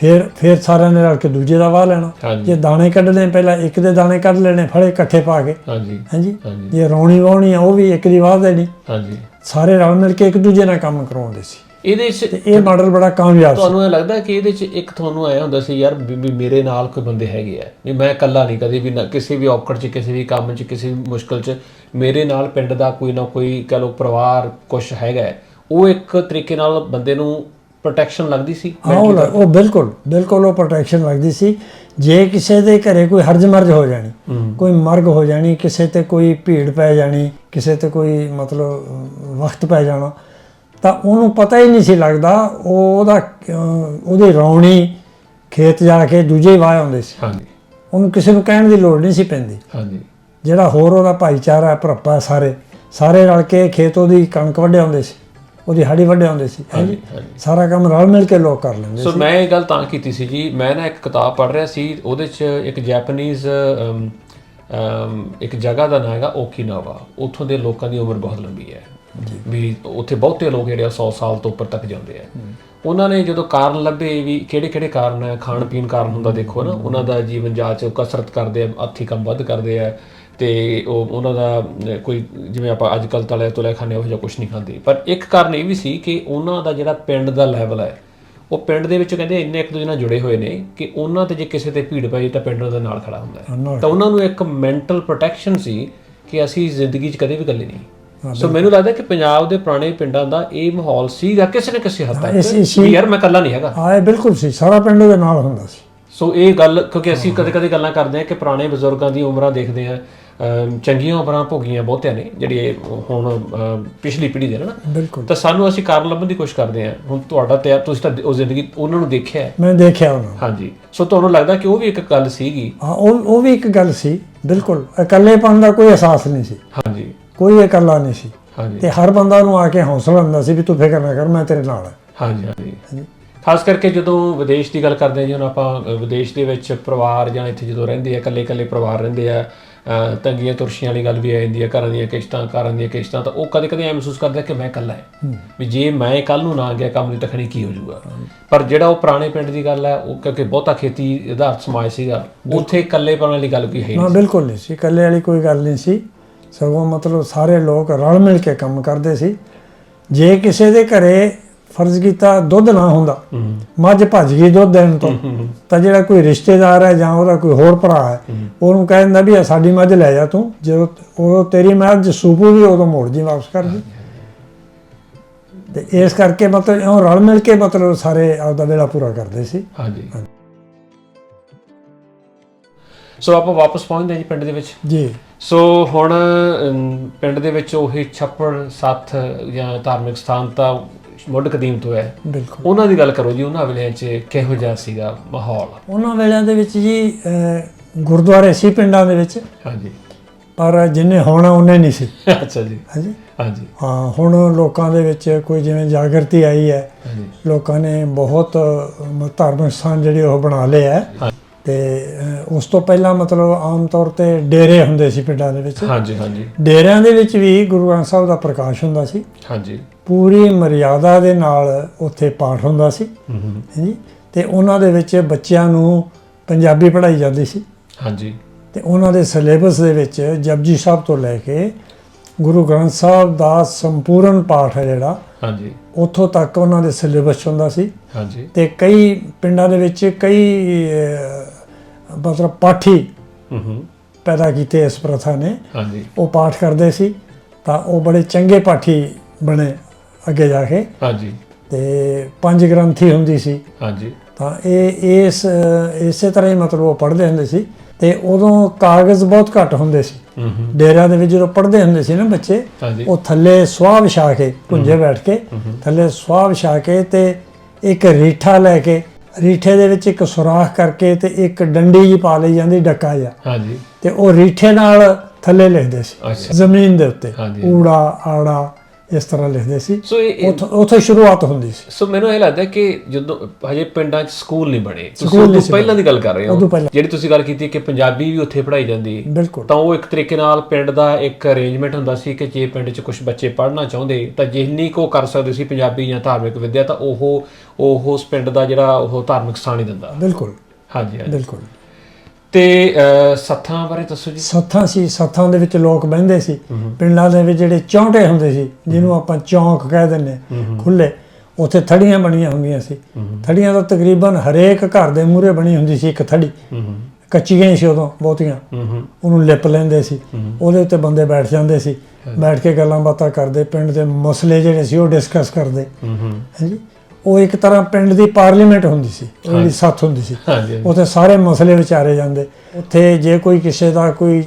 ਫਿਰ ਫਿਰ ਸਾਰਿਆਂ ਨੇ ਰਲ ਕੇ ਦੂਜੇ ਦਾ ਵਾਹ ਲੈਣਾ। ਜੇ ਦਾਣੇ ਕੱਢਣੇ ਪਹਿਲਾਂ ਇੱਕ ਦੇ ਦਾਣੇ ਕੱਢ ਲੈਣੇ ਫੜੇ ਇਕੱਠੇ ਪਾ ਕੇ। ਹਾਂਜੀ। ਹਾਂਜੀ। ਜੇ ਰੌਣੀ ਵਾਹਣੀ ਆ ਉਹ ਵੀ ਇੱਕ ਦੀ ਵਾਹ ਦੇਣੀ। ਹਾਂਜੀ। ਸਾਰੇ ਰਲ ਮਿਲ ਕੇ ਇੱਕ ਦੂਜੇ ਨਾਲ ਕੰਮ ਕਰਾਉਂਦੇ ਸੀ। ਇਹਦੇ 'ਚ ਤੇ ਇਹ ਮਾਡਲ ਬੜਾ ਕਾਮਯਾਬ ਸੀ। ਤੁਹਾਨੂੰ ਇਹ ਲੱਗਦਾ ਕਿ ਇਹਦੇ 'ਚ ਇੱਕ ਤੁਹਾਨੂੰ ਆਇਆ ਹੁੰਦਾ ਸੀ ਯਾਰ ਵੀ ਮੇਰੇ ਨਾਲ ਕੋਈ ਬੰਦੇ ਹੈਗੇ ਆ। ਵੀ ਮੈਂ ਇਕੱਲਾ ਨਹੀਂ ਕਦੇ ਵੀ ਨਾ ਕਿਸੇ ਵੀ ਔਕੜ 'ਚ ਕਿਸੇ ਵੀ ਕੰਮ 'ਚ ਕਿਸੇ ਵੀ ਮੁਸ਼ਕਲ 'ਚ ਮੇਰੇ ਨਾਲ ਪਿੰਡ ਦਾ ਕੋਈ ਨਾ ਕੋਈ ਕਹ ਲਓ ਪਰਿਵਾਰ ਕੁਝ ਹੈਗਾ। ਉਹ ਇੱਕ ਤਰੀਕੇ ਨਾਲ ਬੰਦੇ ਨੂੰ ਪ੍ਰੋਟੈਕਸ਼ਨ ਲੱਗਦੀ ਸੀ ਹਾਂ ਉਹ ਬਿਲਕੁਲ ਬਿਲਕੁਲ ਉਹ ਪ੍ਰੋਟੈਕਸ਼ਨ ਲੱਗਦੀ ਸੀ। ਜੇ ਕਿਸੇ ਦੇ ਘਰੇ ਕੋਈ ਹਰਜ ਮਰਜ ਹੋ ਜਾਣੀ ਕੋਈ ਮਰਗ ਹੋ ਜਾਣੀ ਕਿਸੇ ਤੇ ਕੋਈ ਭੀੜ ਪੈ ਜਾਣੀ ਕਿਸੇ ਤੇ ਕੋਈ ਮਤਲਬ ਵਕਤ ਪੈ ਜਾਣਾ ਤਾਂ ਉਹਨੂੰ ਪਤਾ ਹੀ ਨਹੀਂ ਸੀ ਲੱਗਦਾ ਉਹ ਉਹਦਾ ਅਹ, ਉਹਦੀ ਰੌਣੀ ਖੇਤ ਜਾ ਕੇ ਦੂਜੇ ਹੀ ਵਾਹ ਆਉਂਦੇ ਸੀ। ਹਾਂਜੀ। ਉਹਨੂੰ ਕਿਸੇ ਨੂੰ ਕਹਿਣ ਦੀ ਲੋੜ ਨਹੀਂ ਸੀ ਪੈਂਦੀ। ਹਾਂਜੀ। ਜਿਹੜਾ ਹੋਰ ਉਹਦਾ ਭਾਈਚਾਰਾ ਭਰਪਾ ਸਾਰੇ ਸਾਰੇ ਰਲ ਕੇ ਖੇਤ ਉਹਦੀ ਕਣਕ ਵੱਢੇ ਆਉਂਦੇ ਸੀ। ਉਹਦੀ ਹਾੜੀ ਵੱਢੇ ਆਉਂਦੇ ਸੀ ਹਾਂਜੀ ਸਾਰਾ ਕੰਮ ਰਲ ਮਿਲ ਕੇ ਲੋਕ ਕਰ ਲੈਂਦੇ ਸੋ। ਮੈਂ ਇਹ ਗੱਲ ਤਾਂ ਕੀਤੀ ਸੀ ਜੀ ਮੈਂ ਨਾ ਇੱਕ ਕਿਤਾਬ ਪੜ੍ਹ ਰਿਹਾ ਸੀ ਉਹਦੇ 'ਚ ਇੱਕ ਜੈਪਨੀਜ਼ ਇੱਕ ਜਗ੍ਹਾ ਦਾ ਨਾਮ ਹੈਗਾ ਓਕੀਨਾਵਾ ਉੱਥੋਂ ਦੇ ਲੋਕਾਂ ਦੀ ਉਮਰ ਬਹੁਤ ਲੰਬੀ ਹੈ। ਵੀ ਉੱਥੇ ਬਹੁਤੇ ਲੋਕ ਜਿਹੜੇ ਆ 100 ਸਾਲ ਤੋਂ ਉੱਪਰ ਤੱਕ ਜਾਂਦੇ ਆ। ਉਹਨਾਂ ਨੇ ਜਦੋਂ ਕਾਰਨ ਲੱਭੇ ਵੀ ਕਿਹੜੇ ਕਿਹੜੇ ਕਾਰਨ ਹੈ ਖਾਣ ਪੀਣ ਕਾਰਨ ਹੁੰਦਾ ਦੇਖੋ ਨਾ ਉਹਨਾਂ ਦਾ ਜੀਵਨ ਜਾਂਚ ਕਸਰਤ ਕਰਦੇ ਆ ਹੱਥੀ ਕੰਮ ਵੱਧ ਕਰਦੇ ਆ ਤੇ ਉਹ ਉਹਨਾਂ ਦਾ ਕੋਈ ਜਿਵੇਂ ਆਪਾਂ ਅੱਜ ਕੱਲ ਤਲੇ ਤੁਲੇ ਖਾਣੇ ਉਹ ਜਿਹਾ ਕੁਝ ਨਹੀਂ ਖਾਂਦੇ। ਪਰ ਇੱਕ ਕਾਰਨ ਇਹ ਵੀ ਸੀ ਕਿ ਉਹਨਾਂ ਦਾ ਜਿਹੜਾ ਪਿੰਡ ਦਾ ਲੈਵਲ ਹੈ ਉਹ ਪਿੰਡ ਦੇ ਵਿੱਚ ਕਹਿੰਦੇ ਇੰਨੇ ਇੱਕ ਦੂਜੇ ਨਾਲ ਜੁੜੇ ਹੋਏ ਨੇ ਕਿ ਉਹਨਾਂ ਤੇ ਜੇ ਕਿਸੇ ਤੇ ਭੀੜ ਪਈ ਤਾਂ ਪਿੰਡ ਉਹਦੇ ਨਾਲ ਖੜਾ ਹੁੰਦਾ ਹੈ। ਤਾਂ ਉਹਨਾਂ ਨੂੰ ਇੱਕ ਮੈਂਟਲ ਪ੍ਰੋਟੈਕਸ਼ਨ ਸੀ ਕਿ ਅਸੀਂ ਜ਼ਿੰਦਗੀ 'ਚ ਕਦੇ ਵੀ ਇਕੱਲੇ ਨਹੀਂ। ਸੋ ਮੈਨੂੰ ਲੱਗਦਾ ਕਿ ਪੰਜਾਬ ਦੇ ਪੁਰਾਣੇ ਪਿੰਡਾਂ ਦਾ ਇਹ ਮਾਹੌਲ ਸੀਗਾ ਕਿਸੇ ਨਾ ਕਿਸੇ ਹੱਦ ਤੱਕ ਯਾਰ ਮੈਂ ਇਕੱਲਾ ਨਹੀਂ ਹੈਗਾ। ਹਾਂ ਇਹ ਬਿਲਕੁਲ ਸੀ। ਸਾਰਾ ਪਿੰਡ ਉਹਦੇ ਨਾਲ ਹੁੰਦਾ ਸੀ। ਸੋ ਇਹ ਗੱਲ ਕਿਉਂਕਿ ਅਸੀਂ ਕਦੇ-ਕਦੇ ਗੱਲਾਂ ਕਰਦੇ ਹਾਂ ਕਿ ਪੁਰਾਣੇ ਬਜ਼ੁਰਗਾਂ ਦੀ ਉਮਰਾਂ ਦੇਖਦੇ ਆ ਅਮ ਚੰਗੀਆਂ ਉਮਰਾਂ ਭੋਗੀਆਂ ਬਹੁਤਿਆਂ ਨੇ ਜਿਹੜੀ ਹੁਣ ਪਿਛਲੀ ਪੀੜ੍ਹੀ ਦੇ ਨੇ ਬਿਲਕੁਲ। ਤਾਂ ਸਾਨੂੰ ਅਸੀਂ ਕਾਰਨ ਲੱਭਣ ਦੀ ਕੋਸ਼ਿਸ਼ ਕਰਦੇ ਹਾਂ। ਹੁਣ ਤੁਹਾਡਾ ਤੇ ਤੁਸੀਂ ਤਾਂ ਉਹ ਜ਼ਿੰਦਗੀ ਉਹਨਾਂ ਨੂੰ ਦੇਖਿਆ ਮੈਂ ਦੇਖਿਆ ਉਹਨਾਂ ਨੂੰ। ਹਾਂਜੀ। ਸੋ ਤੁਹਾਨੂੰ ਲੱਗਦਾ ਕਿ ਉਹ ਵੀ ਇੱਕ ਗੱਲ ਸੀਗੀ? ਹਾਂ ਉਹ ਉਹ ਵੀ ਇੱਕ ਗੱਲ ਸੀ ਬਿਲਕੁਲ। ਇਕੱਲੇਪਨ ਦਾ ਕੋਈ ਅਹਿਸਾਸ ਨਹੀਂ ਸੀ। ਹਾਂਜੀ। ਕੋਈ ਇਕੱਲਾ ਨਹੀਂ ਸੀ। ਹਾਂਜੀ। ਤੇ ਹਰ ਬੰਦਾ ਨੂੰ ਆ ਕੇ ਹੌਸਲਾ ਦਿੰਦਾ ਸੀ ਵੀ ਤੂੰ ਫਿਕਰ ਨਾ ਕਰ ਮੈਂ ਤੇਰੇ ਨਾਲ ਹਾਂ। ਹਾਂਜੀ ਹਾਂਜੀ। ਖਾਸ ਕਰਕੇ ਜਦੋਂ ਵਿਦੇਸ਼ ਦੀ ਗੱਲ ਕਰਦੇ ਹਾਂ ਜੀ ਹੁਣ ਆਪਾਂ ਵਿਦੇਸ਼ ਦੇ ਵਿੱਚ ਪਰਿਵਾਰ ਜਾਂ ਇੱਥੇ ਜਦੋਂ ਰਹਿੰਦੇ ਆ ਇਕੱਲੇ ਇਕੱਲੇ ਪਰਿਵਾਰ ਰਹਿੰਦੇ ਆ ਤੰਗੀਆਂ ਤੁਰਸ਼ੀਆਂ ਵਾਲੀ ਗੱਲ ਵੀ ਆ ਜਾਂਦੀ ਆ ਘਰਾਂ ਦੀਆਂ ਕਿਸ਼ਤਾਂ ਘਰਾਂ ਦੀਆਂ ਕਿਸ਼ਤਾਂ ਤਾਂ ਉਹ ਕਦੇ ਕਦੇ ਐ ਮਹਿਸੂਸ ਕਰਦਾ ਕਿ ਮੈਂ ਇਕੱਲਾ ਹੈ। ਵੀ ਜੇ ਮੈਂ ਕੱਲ ਨੂੰ ਨਾ ਗਿਆ ਕੰਮ ਦੀ ਤਖਣੀ ਕੀ ਹੋ ਜਾਊਗਾ? ਪਰ ਜਿਹੜਾ ਉਹ ਪੁਰਾਣੇ ਪਿੰਡ ਦੀ ਗੱਲ ਹੈ ਉਹ ਕਿਉਂਕਿ ਬਹੁਤਾ ਖੇਤੀ ਆਧਾਰਿਤ ਸਮਾਜ ਸੀਗਾ ਉੱਥੇ ਇਕੱਲੇਪਣ ਵਾਲੀ ਗੱਲ ਕੋਈ ਹੈ ਹੀ ਨਾ ਬਿਲਕੁਲ ਨਹੀਂ ਸੀ। ਇਕੱਲੇ ਵਾਲੀ ਕੋਈ ਗੱਲ ਨਹੀਂ ਸੀ। ਸਗੋਂ ਮਤਲਬ ਸਾਰੇ ਲੋਕ ਰਲ ਮਿਲ ਕੇ ਕੰਮ ਕਰਦੇ ਸੀ। ਜੇ ਕਿਸੇ ਦੇ ਘਰੇ ਫਰਜ਼ ਕੀਤਾ ਦੁੱਧ ਨਾ ਹੁੰਦਾ। ਮੱਝ ਭੱਜ ਗਈ ਦੁੱਧ ਦੇਣ ਤੋਂ। ਤਾਂ ਜਿਹੜਾ ਕੋਈ ਰਿਸ਼ਤੇਦਾਰ ਹੈ ਜਾਂ ਉਹਦਾ ਕੋਈ ਹੋਰ ਭਰਾ ਹੈ ਉਹਨੂੰ ਕਹਿ ਦਿੰਦਾ ਵੀ ਸਾਡੀ ਮੱਝ ਲੈ ਜਾ ਤੂੰ। ਜਦੋਂ ਉਹ ਤੇਰੀ ਮੱਝ ਸੂਪੂਗੀ ਉਦੋਂ ਮੋੜ ਜੀ ਵਾਪਸ ਕਰ ਦੀ ਤੇ ਇਸ ਕਰਕੇ ਮਤਲਬ ਉਹ ਰਲ ਮਿਲ ਕੇ ਮਤਲਬ ਸਾਰੇ ਆਪਦਾ ਵੇਲਾ ਪੂਰਾ ਕਰਦੇ ਸੀ। ਹਾਂਜੀ। ਸੋ ਆਪਾਂ ਵਾਪਸ ਪਹੁੰਚਦੇ ਹਾਂ ਜੀ ਪਿੰਡ ਦੇ ਵਿੱਚ। ਜੀ। ਸੋ ਹੁਣ ਪਿੰਡ ਦੇ ਵਿੱਚ ਉਹੀ ਛੱਪੜ ਸੱਥ ਜਾਂ ਧਾਰਮਿਕ ਸਥਾਨ ਤਾਂ ਮੁੱਢ ਕਦੀਮ ਤੋਂ ਹੈ। ਬਿਲਕੁਲ। ਉਹਨਾਂ ਦੀ ਗੱਲ ਕਰੋ ਜੀ ਉਹਨਾਂ ਵੇਲੇ 'ਚ ਕਿਹੋ ਜਿਹਾ ਸੀਗਾ ਮਾਹੌਲ? ਉਹਨਾਂ ਵੇਲਿਆਂ ਦੇ ਵਿੱਚ ਜੀ ਗੁਰਦੁਆਰੇ ਸੀ ਪਿੰਡਾਂ ਦੇ ਵਿੱਚ। ਹਾਂਜੀ। ਪਰ ਜਿੰਨੇ ਹੋਣਾ ਉਹਨੇ ਨਹੀਂ ਸੀ। ਅੱਛਾ ਜੀ। ਹਾਂਜੀ। ਹਾਂਜੀ। ਹਾਂ ਹੁਣ ਲੋਕਾਂ ਦੇ ਵਿੱਚ ਕੋਈ ਜਿਵੇਂ ਜਾਗਰਤੀ ਆਈ ਹੈ। ਲੋਕਾਂ ਨੇ ਬਹੁਤ ਧਾਰਮਿਕ ਸਥਾਨ ਜਿਹੜੇ ਉਹ ਬਣਾ ਲਏ ਹਾਂ- ਤੇ ਉਸ ਤੋਂ ਪਹਿਲਾਂ ਮਤਲਬ ਆਮ ਤੌਰ ਤੇ ਡੇਰੇ ਹੁੰਦੇ ਸੀ ਪਿੰਡਾਂ ਦੇ ਵਿੱਚ। ਹਾਂਜੀ ਹਾਂਜੀ। ਡੇਰਿਆਂ ਦੇ ਵਿੱਚ ਵੀ ਗੁਰੂ ਗ੍ਰੰਥ ਸਾਹਿਬ ਦਾ ਪ੍ਰਕਾਸ਼ ਹੁੰਦਾ ਸੀ। ਹਾਂਜੀ। ਪੂਰੀ ਮਰਿਆਦਾ ਦੇ ਨਾਲ ਉੱਥੇ ਪਾਠ ਹੁੰਦਾ ਸੀ। ਹਾਂਜੀ। ਤੇ ਉਹਨਾਂ ਦੇ ਵਿੱਚ ਬੱਚਿਆਂ ਨੂੰ ਪੰਜਾਬੀ ਪੜ੍ਹਾਈ ਜਾਂਦੀ ਸੀ। ਹਾਂਜੀ। ਤੇ ਉਹਨਾਂ ਦੇ ਸਿਲੇਬਸ ਦੇ ਵਿੱਚ ਜਪਜੀ ਸਾਹਿਬ ਤੋਂ ਲੈ ਕੇ ਗੁਰੂ ਗ੍ਰੰਥ ਸਾਹਿਬ ਦਾ ਸੰਪੂਰਨ ਪਾਠ ਹੈ ਜਿਹੜਾ ਹਾਂਜੀ। ਉੱਥੋਂ ਤੱਕ ਉਹਨਾਂ ਦੇ ਸਿਲੇਬਸ ਹੁੰਦਾ ਸੀ। ਹਾਂਜੀ। ਤੇ ਕਈ ਪਿੰਡਾਂ ਦੇ ਵਿੱਚ ਕਈ ਮਤਲਬ ਪਾਠੀ ਹਮ, ਪੈਦਾ ਕੀਤੇ ਇਸ ਪ੍ਰਥਾ ਨੇ। ਹਾਂਜੀ। ਉਹ ਪਾਠ ਕਰਦੇ ਸੀ ਤਾਂ ਉਹ ਬੜੇ ਚੰਗੇ ਪਾਠੀ ਬਣੇ ਅੱਗੇ ਜਾ ਕੇ। ਹਾਂਜੀ। ਤੇ ਪੰਜ ਗ੍ਰੰਥੀ ਹੁੰਦੀ ਸੀ। ਹਾਂਜੀ। ਤਾਂ ਇਹ ਇਸ ਇਸੇ ਤਰ੍ਹਾਂ ਹੀ ਮਤਲਬ ਉਹ ਪੜ੍ਹਦੇ ਹੁੰਦੇ ਸੀ। ਤੇ ਉਦੋਂ ਕਾਗਜ਼ ਬਹੁਤ ਘੱਟ ਹੁੰਦੇ ਸੀ। ਡੇਰਿਆਂ ਦੇ ਵਿੱਚ ਜਦੋਂ ਪੜ੍ਹਦੇ ਹੁੰਦੇ ਸੀ ਨਾ ਬੱਚੇ ਉਹ ਥੱਲੇ ਸਵਾਹ ਵਿਛਾ ਕੇ ਪੁੰਜੇ ਬੈਠ ਕੇ ਥੱਲੇ ਸਵਾਹ ਵਿਛਾ ਕੇ ਤੇ ਇੱਕ ਰੀਠਾ ਲੈ ਕੇ ਰੀਠੇ ਦੇ ਵਿੱਚ ਇੱਕ ਸੁਰਾਖ ਕਰਕੇ ਤੇ ਇੱਕ ਡੰਡੀ ਜੀ ਪਾ ਲਈ ਜਾਂਦੀ ਡੱਕਾ ਜਿਹਾ। ਹਾਂਜੀ। ਤੇ ਉਹ ਰੀਠੇ ਨਾਲ ਥੱਲੇ ਲਿਖਦੇ ਸੀ ਜ਼ਮੀਨ ਦੇ ਉੱਤੇ। ਊੜਾ ਆੜਾ ਇਸ ਤਰ੍ਹਾਂ ਲਿਖਦੇ ਸੀ। ਸੋ ਉੱਥੋਂ ਸ਼ੁਰੂਆਤ ਹੁੰਦੀ ਸੀ। ਸੋ ਮੈਨੂੰ ਇਹ ਲੱਗਦਾ ਕਿ ਜਦੋਂ ਹਜੇ ਪਿੰਡਾਂ 'ਚ ਸਕੂਲ ਨਹੀਂ ਬਣੇ ਤੁਸੀਂ ਪਹਿਲਾਂ ਦੀ ਗੱਲ ਕਰ ਰਹੇ ਹੋ। ਜਿਹੜੀ ਤੁਸੀਂ ਗੱਲ ਕੀਤੀ ਕਿ ਪੰਜਾਬੀ ਵੀ ਉੱਥੇ ਪੜ੍ਹਾਈ ਜਾਂਦੀ ਤਾਂ ਉਹ ਇੱਕ ਤਰੀਕੇ ਨਾਲ ਪਿੰਡ ਦਾ ਇੱਕ ਅਰੇਂਜਮੈਂਟ ਹੁੰਦਾ ਸੀ ਕਿ ਜੇ ਪਿੰਡ 'ਚ ਕੁਝ ਬੱਚੇ ਪੜ੍ਹਨਾ ਚਾਹੁੰਦੇ ਤਾਂ ਜਿੰਨੀ ਕੋ ਕਰ ਸਕਦੇ ਸੀ ਪੰਜਾਬੀ ਜਾਂ ਧਾਰਮਿਕ ਵਿੱਦਿਆ ਤਾਂ ਉਹ ਉਹ ਉਸ ਪਿੰਡ ਦਾ ਜਿਹੜਾ ਉਹ ਧਾਰਮਿਕ ਸਥਾਨ ਹੀ ਦਿੰਦਾ। ਬਿਲਕੁਲ। ਹਾਂਜੀ ਹਾਂਜੀ। ਬਿਲਕੁਲ। ਤੇ ਸੱਥਾਂ ਬਾਰੇ ਦੱਸੋ ਜੀ। ਸੱਥਾਂ ਸੀ ਸੱਥਾਂ ਦੇ ਵਿੱਚ ਲੋਕ ਬਹਿੰਦੇ ਸੀ। ਪਿੰਡਾਂ ਦੇ ਵਿੱਚ ਜਿਹੜੇ ਚੌਂਟੇ ਹੁੰਦੇ ਸੀ ਜਿਹਨੂੰ ਆਪਾਂ ਚੌਂਕ ਕਹਿ ਦਿੰਦੇ ਖੁੱਲੇ ਉੱਥੇ ਥੜੀਆਂ ਬਣੀਆਂ ਹੁੰਦੀਆਂ ਸੀ। ਥੜੀਆਂ ਤਾਂ ਤਕਰੀਬਨ ਹਰੇਕ ਘਰ ਦੇ ਮੂਹਰੇ ਬਣੀ ਹੁੰਦੀ ਸੀ ਇੱਕ ਥੜੀ। ਕੱਚੀਆਂ ਹੀ ਸੀ ਉਦੋਂ ਬਹੁਤੀਆਂ। ਉਹਨੂੰ ਲਿਪ ਲੈਂਦੇ ਸੀ। ਉਹਦੇ ਉੱਤੇ ਬੰਦੇ ਬੈਠ ਜਾਂਦੇ ਸੀ। ਬੈਠ ਕੇ ਗੱਲਾਂ ਬਾਤਾਂ ਕਰਦੇ। ਪਿੰਡ ਦੇ ਮਸਲੇ ਜਿਹੜੇ ਸੀ ਉਹ ਡਿਸਕਸ ਕਰਦੇ। ਹਾਂਜੀ। ਉਹ ਇੱਕ ਤਰ੍ਹਾਂ ਪਿੰਡ ਦੀ ਪਾਰਲੀਮੈਂਟ ਹੁੰਦੀ ਸੀ ਜਿਹੜੀ ਸੱਥ ਹੁੰਦੀ ਸੀ। ਉੱਥੇ ਸਾਰੇ ਮਸਲੇ ਵਿਚਾਰੇ ਜਾਂਦੇ। ਉੱਥੇ ਜੇ ਕੋਈ ਕਿਸੇ ਦਾ ਕੋਈ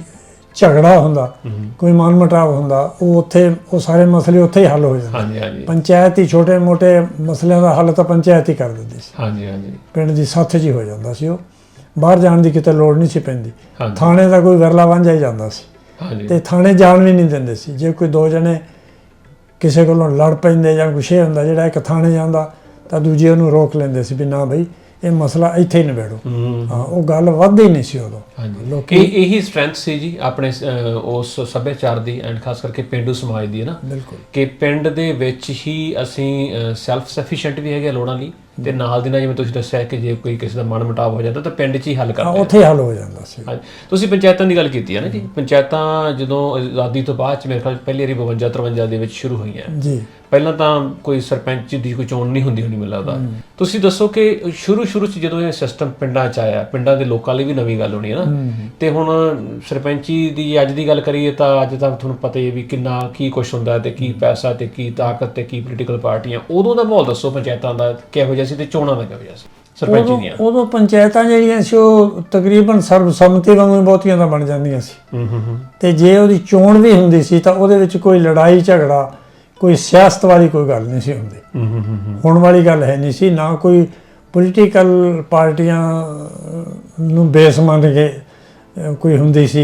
ਝਗੜਾ ਹੁੰਦਾ ਕੋਈ ਮਨਮਟਾਵ ਹੁੰਦਾ ਉਹ ਉੱਥੇ ਉਹ ਸਾਰੇ ਮਸਲੇ ਉੱਥੇ ਹੀ ਹੱਲ ਹੋ ਜਾਂਦੇ। ਹਾਂਜੀ ਹਾਂਜੀ। ਪੰਚਾਇਤ ਹੀ ਛੋਟੇ-ਮੋਟੇ ਮਸਲਿਆਂ ਦਾ ਹੱਲ ਤਾਂ ਪੰਚਾਇਤ ਹੀ ਕਰ ਦਿੰਦੀ ਸੀ। ਹਾਂਜੀ ਹਾਂਜੀ। ਪਿੰਡ ਦੀ ਸੱਥ 'ਚ ਹੀ ਹੋ ਜਾਂਦਾ ਸੀ ਉਹ। ਬਾਹਰ ਜਾਣ ਦੀ ਕਿਤੇ ਲੋੜ ਨਹੀਂ ਸੀ ਪੈਂਦੀ। ਥਾਣੇ ਦਾ ਕੋਈ ਵਿਰਲਾ ਵਾਂਝਾ ਹੀ ਜਾਂਦਾ ਸੀ। ਹਾਂਜੀ। ਤੇ ਥਾਣੇ ਜਾਣ ਵੀ ਨਹੀਂ ਦਿੰਦੇ ਸੀ। ਜੇ ਕੋਈ ਦੋ ਜਣੇ ਕਿਸੇ ਕੋਲੋਂ ਲੜ ਪੈਂਦੇ ਜਾਂ ਕੁਛ ਹੁੰਦਾ ਜਿਹੜਾ ਇੱਕ ਥਾਣੇ ਜਾਂਦਾ ਤਾਂ ਦੂਜੇ ਉਹਨੂੰ ਰੋਕ ਲੈਂਦੇ ਸੀ ਵੀ ਨਾ ਬਈ ਇਹ ਮਸਲਾ ਇੱਥੇ ਹੀ ਨਿਬੇੜੋ। ਹੂੰ। ਹਾਂ ਉਹ ਗੱਲ ਵੱਧਦੀ ਨਹੀਂ ਸੀ ਉਦੋਂ। ਲੋਕੀ ਇਹ ਸਟਰੈਂਥ ਸੀ ਜੀ ਆਪਣੇ ਉਸ ਸੱਭਿਆਚਾਰ ਦੀ ਐਂਡ ਖਾਸ ਕਰਕੇ ਪਿੰਡੂ ਸਮਾਜ ਦੀ ਹੈ ਨਾ? ਕਿ ਪਿੰਡ ਦੇ ਵਿੱਚ ਹੀ ਅਸੀਂ ਸੈਲਫ ਸਫੀਸ਼ੀਐਂਟ ਵੀ ਹੈਗੇ ਲੋੜਾਂ ਲਈ ਤੇ ਨਾਲ ਦੀ ਨਾਲ ਜਿਵੇਂ ਤੁਸੀਂ ਦੱਸਿਆ ਕਿ ਜੇ ਕੋਈ ਕਿਸੇ ਦਾ ਮਨ ਮੁਟਾਵ ਹੋ ਜਾਂਦਾ ਤਾਂ ਪਿੰਡ 'ਚ ਹੀ ਹੱਲ ਹਾਂ ਕਰਦੇ ਆ। ਉੱਥੇ ਹੀ ਹੱਲ ਹੋ ਜਾਂਦਾ ਸੀ। ਤੁਸੀਂ ਪੰਚਾਇਤਾਂ ਦੀ ਗੱਲ ਕੀਤੀ ਹੈ ਨਾ ਜੀ? ਪੰਚਾਇਤਾਂ ਜਦੋਂ ਆਜ਼ਾਦੀ ਤੋਂ ਬਾਅਦ ਚ ਮੇਰੇ ਖਿਆਲ ਪਹਿਲੀ ਵਾਰੀ 52 53 ਦੇ ਵਿੱਚ ਸ਼ੁਰੂ ਹੋਈਆਂ। ਜੀ। ਪਹਿਲਾਂ ਤਾਂ ਕੋਈ ਸਰਪੰਚ ਦੀ ਕੋਈ ਚੋਣ ਨਹੀਂ ਹੁੰਦੀ ਹੋਣੀ ਮੈਨੂੰ ਲੱਗਦਾ। ਤੁਸੀਂ ਦੱਸੋ ਕਿ ਸ਼ੁਰੂ ਸ਼ੁਰੂ ਚ ਜਦੋਂ ਇਹ ਸਿਸਟਮ ਪਿੰਡਾਂ ਚ ਆਇਆ ਪਿੰਡਾਂ ਦੇ ਲੋਕਾਂ ਲਈ ਵੀ ਨਵੀਂ ਗੱਲ ਹੋਣੀ ਹੈ ਨਾ। ਤੇ ਹੁਣ ਸਰਪੰਚੀ ਦੀ ਅੱਜ ਦੀ ਗੱਲ ਕਰੀਏ ਤਾਂ ਅੱਜ ਤਾਂ ਤੁਹਾਨੂੰ ਪਤਾ ਹੀ ਹੈ ਵੀ ਕਿੰਨਾ ਕੀ ਕੁਝ ਹੁੰਦਾ ਤੇ ਕੀ ਪੈਸਾ ਤੇ ਕੀ ਤਾਕਤ ਤੇ ਕੀ ਪੋਲੀਟੀਕਲ ਪਾਰਟੀਆਂ ਉਦੋਂ ਦਾ ਮਾਹੌਲ ਦੱਸੋ ਪੰਚਾਇਤਾਂ ਦਾ ਕਿਹੋ ਜਿਹਾ ਸੀ ਤੇ ਚੋਣਾਂ ਦਾ ਕਿਹੋ ਜਿਹਾ ਸੀ ਸਰਪੰਚੀ ਦੀਆਂ। ਉਦੋਂ ਪੰਚਾਇਤਾਂ ਜਿਹੜੀਆਂ ਸੀ ਉਹ ਤਕਰੀਬਨ ਸਰਬਸੰਮਤੀ ਵਾਂਗੂ ਬਹੁਤੀਆਂ ਤਾਂ ਬਣ ਜਾਂਦੀਆਂ ਸੀ। ਹੂੰ ਹੂੰ। ਤੇ ਜੇ ਉਹਦੀ ਚੋਣ ਵੀ ਹੁੰਦੀ ਸੀ ਤਾਂ ਉਹਦੇ ਵਿੱਚ ਕੋਈ ਲੜਾਈ ਝਗੜਾ ਕੋਈ ਸਿਆਸਤ ਵਾਲੀ ਕੋਈ ਗੱਲ ਨਹੀਂ ਸੀ ਹੁੰਦੀ। ਹੁਣ ਵਾਲੀ ਗੱਲ ਹੈ ਨਹੀਂ ਸੀ ਨਾ ਕੋਈ ਪੋਲੀਟੀਕਲ ਪਾਰਟੀਆਂ ਨੂੰ ਬੇਸ ਮੰਨ ਕੇ ਕੋਈ ਹੁੰਦੀ ਸੀ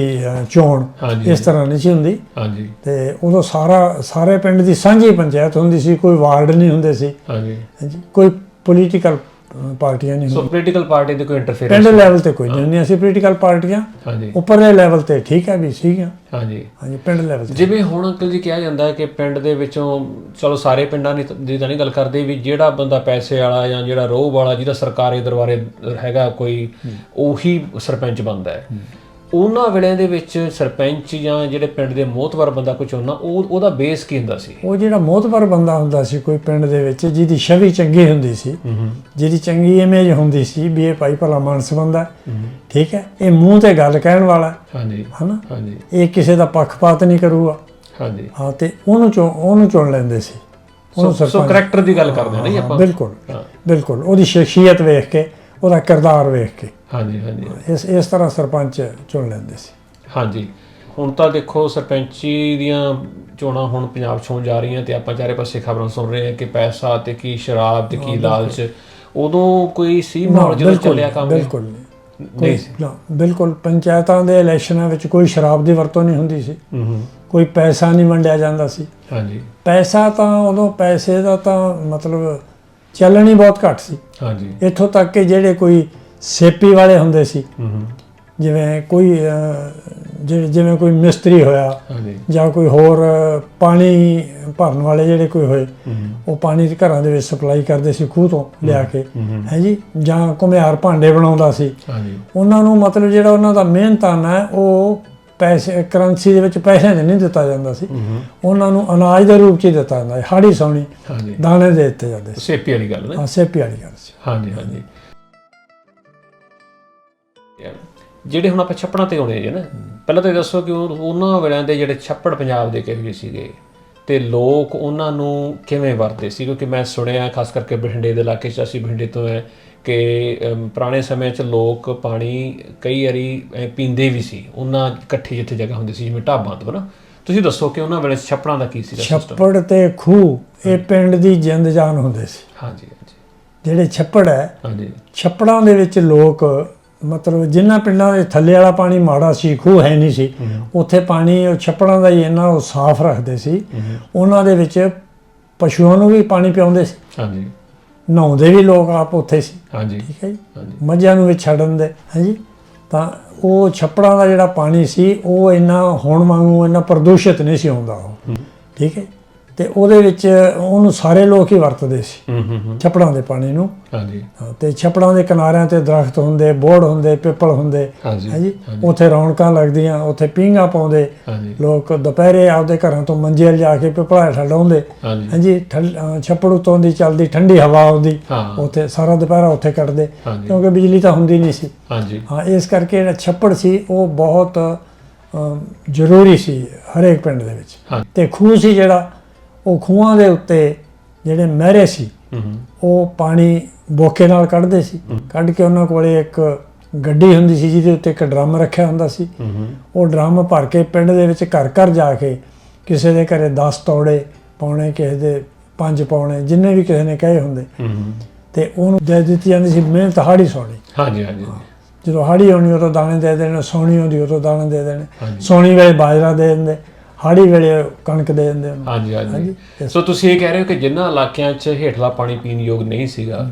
ਚੋਣ ਇਸ ਤਰ੍ਹਾਂ ਨਹੀਂ ਸੀ ਹੁੰਦੀ। ਹਾਂਜੀ। ਤੇ ਉਦੋਂ ਸਾਰਾ ਸਾਰੇ ਪਿੰਡ ਦੀ ਸਾਂਝੀ ਪੰਚਾਇਤ ਹੁੰਦੀ ਸੀ ਕੋਈ ਵਾਰਡ ਨਹੀਂ ਹੁੰਦੇ ਸੀ। ਹਾਂਜੀ। ਕੋਈ ਪੋਲੀਟੀਕਲ ਪਾਰਟੀਆਂ ਨਹੀਂ ਸੋ ਪੋਲੀਟੀਕਲ ਪਾਰਟੀ ਦੇ ਕੋਈ ਇੰਟਰਫੇਰੈਂਸ ਪਿੰਡ ਲੈਵਲ ਤੇ ਕੋਈ ਨਹੀਂ ਹੁੰਦੀਆਂ ਸੀ ਪੋਲੀਟੀਕਲ ਪਾਰਟੀਆਂ ਹਾਂਜੀ। ਉੱਪਰਲੇ ਲੈਵਲ ਤੇ ਠੀਕ ਹੈ ਵੀ ਸੀਗੀਆਂ। ਹਾਂਜੀ। ਹਾਂਜੀ ਪਿੰਡ ਲੈਵਲ ਤੇ। ਜਿਵੇਂ ਹੁਣ ਅੰਕਲ ਜੀ ਕਿਹਾ ਜਾਂਦਾ ਹੈ ਕਿ ਪਿੰਡ ਦੇ ਵਿੱਚੋਂ ਚਲੋ ਸਾਰੇ ਪਿੰਡਾਂ ਦੀ ਦੀ ਤਾਂ ਨਹੀਂ ਗੱਲ ਕਰਦੇ ਵੀ ਜਿਹੜਾ ਬੰਦਾ ਪੈਸੇ ਵਾਲਾ ਜਾਂ ਜਿਹੜਾ ਰੋਹ ਵਾਲਾ ਜਿਹਦਾ ਸਰਕਾਰੀ ਦਰਬਾਰੇ ਹੈਗਾ ਕੋਈ ਉਹੀ ਸਰਪੰਚ ਬਣਦਾ ਹੈ। ਉਹਨਾਂ ਵੇਲਿਆਂ ਦੇ ਵਿੱਚ ਸਰਪੰਚ ਜਾਂ ਜਿਹੜੇ ਪਿੰਡ ਦੇ ਮੋਹਤਵਰ ਬੰਦਾ ਕੁਝ ਉਹਨਾਂ ਉਹ ਉਹਦਾ ਬੇਸ ਕੀ ਹੁੰਦਾ ਸੀ? ਉਹ ਜਿਹੜਾ ਮੋਤਬਰ ਬੰਦਾ ਹੁੰਦਾ ਸੀ ਕੋਈ ਪਿੰਡ ਦੇ ਵਿੱਚ ਜਿਹਦੀ ਛਵੀ ਚੰਗੀ ਹੁੰਦੀ ਸੀ ਜਿਹਦੀ ਚੰਗੀ ਇਮੇਜ ਹੁੰਦੀ ਸੀ ਵੀ ਇਹ ਭਾਈ ਭਲਾ ਮਾਨਸ ਬੰਦਾ। ਠੀਕ ਹੈ? ਇਹ ਮੂੰਹ ਤੇ ਗੱਲ ਕਹਿਣ ਵਾਲਾ ਹਾਂਜੀ ਹਨਾ? ਹਾਂਜੀ। ਇਹ ਕਿਸੇ ਦਾ ਪੱਖਪਾਤ ਨਹੀਂ ਕਰੂਗਾ। ਹਾਂਜੀ। ਹਾਂ ਤੇ ਉਹਨੂੰ ਚੁਣ ਉਹਨੂੰ ਚੁਣ ਲੈਂਦੇ ਸੀ। ਉਹਨੂੰ ਸੋ ਸੋ ਕਰੈਕਟਰ ਦੀ ਗੱਲ ਕਰਦੇ ਹਾਂ ਨਾ ਜੀ ਆਪਾਂ? ਬਿਲਕੁਲ। ਬਿਲਕੁਲ। ਉਹਦੀ ਸ਼ਖਸੀਅਤ ਵੇਖ ਕੇ ਉਹਦਾ ਕਿਰਦਾਰ ਵੇਖ ਕੇ। ਹਾਂਜੀ ਹਾਂਜੀ। ਇਸ ਇਸ ਤਰ੍ਹਾਂ ਸਰਪੰਚ ਚੁਣ ਲੈਂਦੇ ਸੀ। ਹਾਂਜੀ। ਹੁਣ ਤਾਂ ਦੇਖੋ ਸਰਪੰਚੀ ਦੀਆਂ ਚੋਣਾਂ ਹੁਣ ਪੰਜਾਬ 'ਚ ਹੋਣ ਜਾ ਰਹੀਆਂ ਤੇ ਆਪਾਂ ਚਾਰੇ ਪਾਸੇ ਖਬਰਾਂ ਸੁਣ ਰਹੇ ਹਾਂ ਕਿ ਪੈਸਾ ਤੇ ਕੀ ਸ਼ਰਾਬ ਤੇ ਕੀ ਲਾਲਚ। ਉਦੋਂ ਕੋਈ ਸੀ ਮਾਹੌਲ ਜਦੋਂ ਚੱਲਿਆ ਕੰਮ ਬਿਲਕੁਲ। ਨਹੀਂ। ਨਾ ਬਿਲਕੁਲ। ਪੰਚਾਇਤਾਂ ਦੇ ਇਲੈਕਸ਼ਨਾਂ ਵਿੱਚ ਕੋਈ ਸ਼ਰਾਬ ਦੀ ਵਰਤੋਂ ਨਹੀਂ ਹੁੰਦੀ ਸੀ। ਕੋਈ ਪੈਸਾ ਨਹੀਂ ਵੰਡਿਆ ਜਾਂਦਾ ਸੀ। ਹਾਂਜੀ। ਪੈਸਾ ਤਾਂ ਉਦੋਂ ਪੈਸੇ ਦਾ ਤਾਂ ਮਤਲਬ ਚੱਲਣ ਹੀ ਬਹੁਤ ਘੱਟ ਸੀ। ਹਾਂਜੀ। ਇੱਥੋਂ ਤੱਕ ਕਿ ਜਿਹੜੇ ਕੋਈ ਸੇਪੀ ਵਾਲੇ ਹੁੰਦੇ ਸੀ ਹੂੰ ਜਿਵੇਂ ਕੋਈ ਜਿਵੇਂ ਕੋਈ ਮਿਸਤਰੀ ਹੋਇਆ ਹਾਂਜੀ। ਜਾਂ ਕੋਈ ਹੋਰ ਪਾਣੀ ਭਰਨ ਵਾਲੇ ਜਿਹੜੇ ਕੋਈ ਹੋਏ ਉਹ ਪਾਣੀ ਘਰਾਂ ਦੇ ਵਿੱਚ ਸਪਲਾਈ ਕਰਦੇ ਸੀ ਖੂਹ ਤੋਂ ਲਿਆ ਕੇ। ਹੂੰ ਜੀ? ਜਾਂ ਘੁਮਿਆਰ ਭਾਂਡੇ ਬਣਾਉਂਦਾ ਸੀ। ਹਾਂਜੀ। ਉਹਨਾਂ ਨੂੰ ਮਤਲਬ ਜਿਹੜਾ ਉਹਨਾਂ ਦਾ ਮਿਹਨਤਾਨਾ ਹੈ ਉਹ ਪੈਸੇ ਕਰੰਸੀ ਦੇ ਵਿੱਚ ਪੈਸੇ ਨਹੀਂ ਦਿੱਤਾ ਜਾਂਦਾ ਸੀ। ਉਹਨਾਂ ਨੂੰ ਅਨਾਜ ਦੇ ਰੂਪ 'ਚ ਹੀ ਦਿੱਤਾ ਜਾਂਦਾ ਸੀ। ਹਾੜੀ ਸੌਣੀ ਦਾਣੇ ਦੇ ਦਿੱਤੇ ਜਾਂਦੇ ਸੀ। ਸੇਪੀ ਵਾਲੀ ਗੱਲ ਨਾ। ਹਾਂ ਸੇਪੀ ਵਾਲੀ ਗੱਲ ਸੀ। ਹਾਂਜੀ ਹਾਂਜੀ। ਜਿਹੜੇ ਹੁਣ ਆਪਾਂ ਛੱਪੜਾਂ ਤੇ ਆਉਣੇ ਜੇ ਨਾ ਪਹਿਲਾਂ ਤਾਂ ਦੱਸੋ ਕਿ ਉਹ- ਉਹਨਾਂ ਵੇਲਿਆਂ ਦੇ ਜਿਹੜੇ ਛੱਪੜ ਪੰਜਾਬ ਦੇ ਕਿਹੋ ਜਿਹੇ ਸੀਗੇ? ਤੇ ਲੋਕ ਉਹਨਾਂ ਨੂੰ ਕਿਵੇਂ ਵਰਤੇ ਸੀ? ਕਿਉਂਕਿ ਮੈਂ ਸੁਣਿਆ ਖਾਸ ਕਰਕੇ ਬਠਿੰਡੇ ਦੇ ਇਲਾਕੇ 'ਚ ਅਸੀਂ ਬਠਿੰਡੇ ਤੋਂ ਹੈ ਕਿ ਪੁਰਾਣੇ ਸਮੇਂ 'ਚ ਲੋਕ ਪਾਣੀ ਕਈ ਵਾਰੀ ਪੀਂਦੇ ਵੀ ਸੀ। ਉਹਨਾਂ ਇਕੱਠੀ ਜਿੱਥੇ ਜਗ੍ਹਾ ਹੁੰਦੀ ਸੀ ਜਿਵੇਂ ਢਾਬਾਂ ਤੋਂ ਨਾ। ਤੁਸੀਂ ਦੱਸੋ ਕਿ ਉਹਨਾਂ ਵੇਲੇ ਛੱਪੜਾਂ ਦਾ ਕੀ ਸੀਗਾ ਸਿਸਟਮ ਛੱਪੜ ਤੇ ਖੂਹ ਇਹ ਪਿੰਡ ਦੀ ਜਿੰਦ ਜਾਨ ਹੁੰਦੇ ਸੀ। ਹਾਂਜੀ ਹਾਂਜੀ। ਜਿਹੜੇ ਛੱਪੜ ਹੈ ਹਾਂਜੀ। ਛੱਪੜਾਂ ਦੇ ਵਿੱਚ ਲੋਕ ਮਤਲਬ ਜਿਨ੍ਹਾਂ ਪਿੰਡਾਂ ਦੇ ਥੱਲੇ ਵਾਲਾ ਪਾਣੀ ਮਾੜਾ ਸੀ ਖੂਹ ਹੈ ਨਹੀਂ ਸੀ ਉੱਥੇ ਪਾਣੀ ਉਹ ਛੱਪੜਾਂ ਦਾ ਹੀ ਇੰਨਾ ਉਹ ਸਾਫ਼ ਰੱਖਦੇ ਸੀ। ਉਹਨਾਂ ਦੇ ਵਿੱਚ ਪਸ਼ੂਆਂ ਨੂੰ ਵੀ ਪਾਣੀ ਪਿਆਉਂਦੇ ਸੀ। ਹਾਂਜੀ। ਨਹਾਉਂਦੇ ਵੀ ਲੋਕ ਆਪ ਉੱਥੇ ਸੀ। ਹਾਂਜੀ। ਠੀਕ ਹੈ ਜੀ। ਮੱਝਾਂ ਨੂੰ ਵੀ ਛੱਡਣ ਦੇ ਹਾਂਜੀ। ਤਾਂ ਉਹ ਛੱਪੜਾਂ ਦਾ ਜਿਹੜਾ ਪਾਣੀ ਸੀ ਉਹ ਇੰਨਾ ਹੁਣ ਵਾਂਗੂ ਇੰਨਾ ਪ੍ਰਦੂਸ਼ਿਤ ਨਹੀਂ ਸੀ ਹੁੰਦਾ ਉਹ। ਠੀਕ ਹੈ। ਤੇ ਉਹਦੇ ਵਿੱਚ ਉਹਨੂੰ ਸਾਰੇ ਲੋਕ ਹੀ ਵਰਤਦੇ ਸੀ। ਹੂੰ ਹੂੰ ਛੱਪੜਾਂ ਦੇ ਪਾਣੀ ਨੂੰ। ਹਾਂਜੀ। ਤੇ ਛੱਪੜਾਂ ਦੇ ਕਿਨਾਰਿਆਂ ਤੇ ਦਰਖਤ ਹੁੰਦੇ ਬੋੜ ਹੁੰਦੇ ਪਿੱਪਲ ਹੁੰਦੇ। ਹਾਂਜੀ ਉੱਥੇ ਰੌਣਕਾਂ ਲੱਗਦੀਆਂ ਉੱਥੇ ਪੀਂਘਾਂ ਪਾਉਂਦੇ। ਲੋਕ ਦੁਪਹਿਰੇ ਆਪਦੇ ਘਰਾਂ ਤੋਂ ਮੰਜੇ ਲਿਜਾ ਕੇ ਪਿੱਪਲਾਂ ਹੇਠਾਂ ਡਾਉਂਦੇ ਹਾਂਜੀ। ਛੱਪੜ ਉਤੋਂ ਦੀ ਚੱਲਦੀ ਠੰਡੀ ਹਵਾ ਆਉਂਦੀ। ਉੱਥੇ ਸਾਰਾ ਦੁਪਹਿਰਾ ਉੱਥੇ ਕੱਟਦੇ। ਕਿਉਂਕਿ ਬਿਜਲੀ ਤਾਂ ਹੁੰਦੀ ਨਹੀਂ ਸੀ। ਹਾਂਜੀ। ਹਾਂ ਇਸ ਕਰਕੇ ਜਿਹੜਾ ਛੱਪੜ ਸੀ ਉਹ ਬਹੁਤ ਜ਼ਰੂਰੀ ਸੀ ਹਰੇਕ ਪਿੰਡ ਦੇ ਵਿੱਚ। ਤੇ ਖੂਹ ਸੀ ਜਿਹੜਾ ਉਹ ਖੂਹਾਂ ਦੇ ਉੱਤੇ ਜਿਹੜੇ ਮਹਿਰੇ ਸੀ ਉਹ ਪਾਣੀ ਬੋਕੇ ਨਾਲ ਕੱਢਦੇ ਸੀ। ਕੱਢ ਕੇ ਉਹਨਾਂ ਕੋਲੇ ਇੱਕ ਗੱਡੀ ਹੁੰਦੀ ਸੀ ਜਿਹਦੇ ਉੱਤੇ ਇੱਕ ਡਰਮ ਰੱਖਿਆ ਹੁੰਦਾ ਸੀ। ਉਹ ਡਰਮ ਭਰ ਕੇ ਪਿੰਡ ਦੇ ਵਿੱਚ ਘਰ ਘਰ ਜਾ ਕੇ ਕਿਸੇ ਦੇ ਘਰੇ 10 ਤੌੜੇ ਪਾਉਣੇ ਕਿਸੇ ਦੇ 5 ਪਾਉਣੇ ਜਿੰਨੇ ਵੀ ਕਿਸੇ ਨੇ ਕਹੇ ਹੁੰਦੇ। ਤੇ ਉਹਨੂੰ ਦੇ ਦਿੱਤੀ ਜਾਂਦੀ ਸੀ ਮਿਹਨਤ ਹਾੜੀ ਸੌਣੀ ਹਾਂਜੀ ਹਾਂਜੀ। ਜਦੋਂ ਹਾੜੀ ਆਉਣੀ ਉਦੋਂ ਦਾਣੇ ਦੇ ਦੇਣੇ ਸੌਣੀ ਆਉਂਦੀ ਉਦੋਂ ਦਾਣੇ ਦੇ ਦੇਣੇ। ਸੌਣੀ ਵੇਲੇ ਬਾਜਰਾ ਦੇ ਦਿੰਦੇ। ਹਾੜੀ ਵੇਲੇ ਕਣਕ ਦੇ ਦਿੰਦੇ ਉਹਨੂੰ। ਹਾਂਜੀ ਹਾਂਜੀ ਹਾਂਜੀ। ਸੋ ਤੁਸੀਂ ਇਹ ਕਹਿ ਰਹੇ ਹੋ ਕਿ ਜਿਨ੍ਹਾਂ ਇਲਾਕਿਆਂ 'ਚ ਹੇਠਲਾ ਪਾਣੀ ਪੀਣ ਯੋਗ ਨਹੀਂ ਸੀਗਾ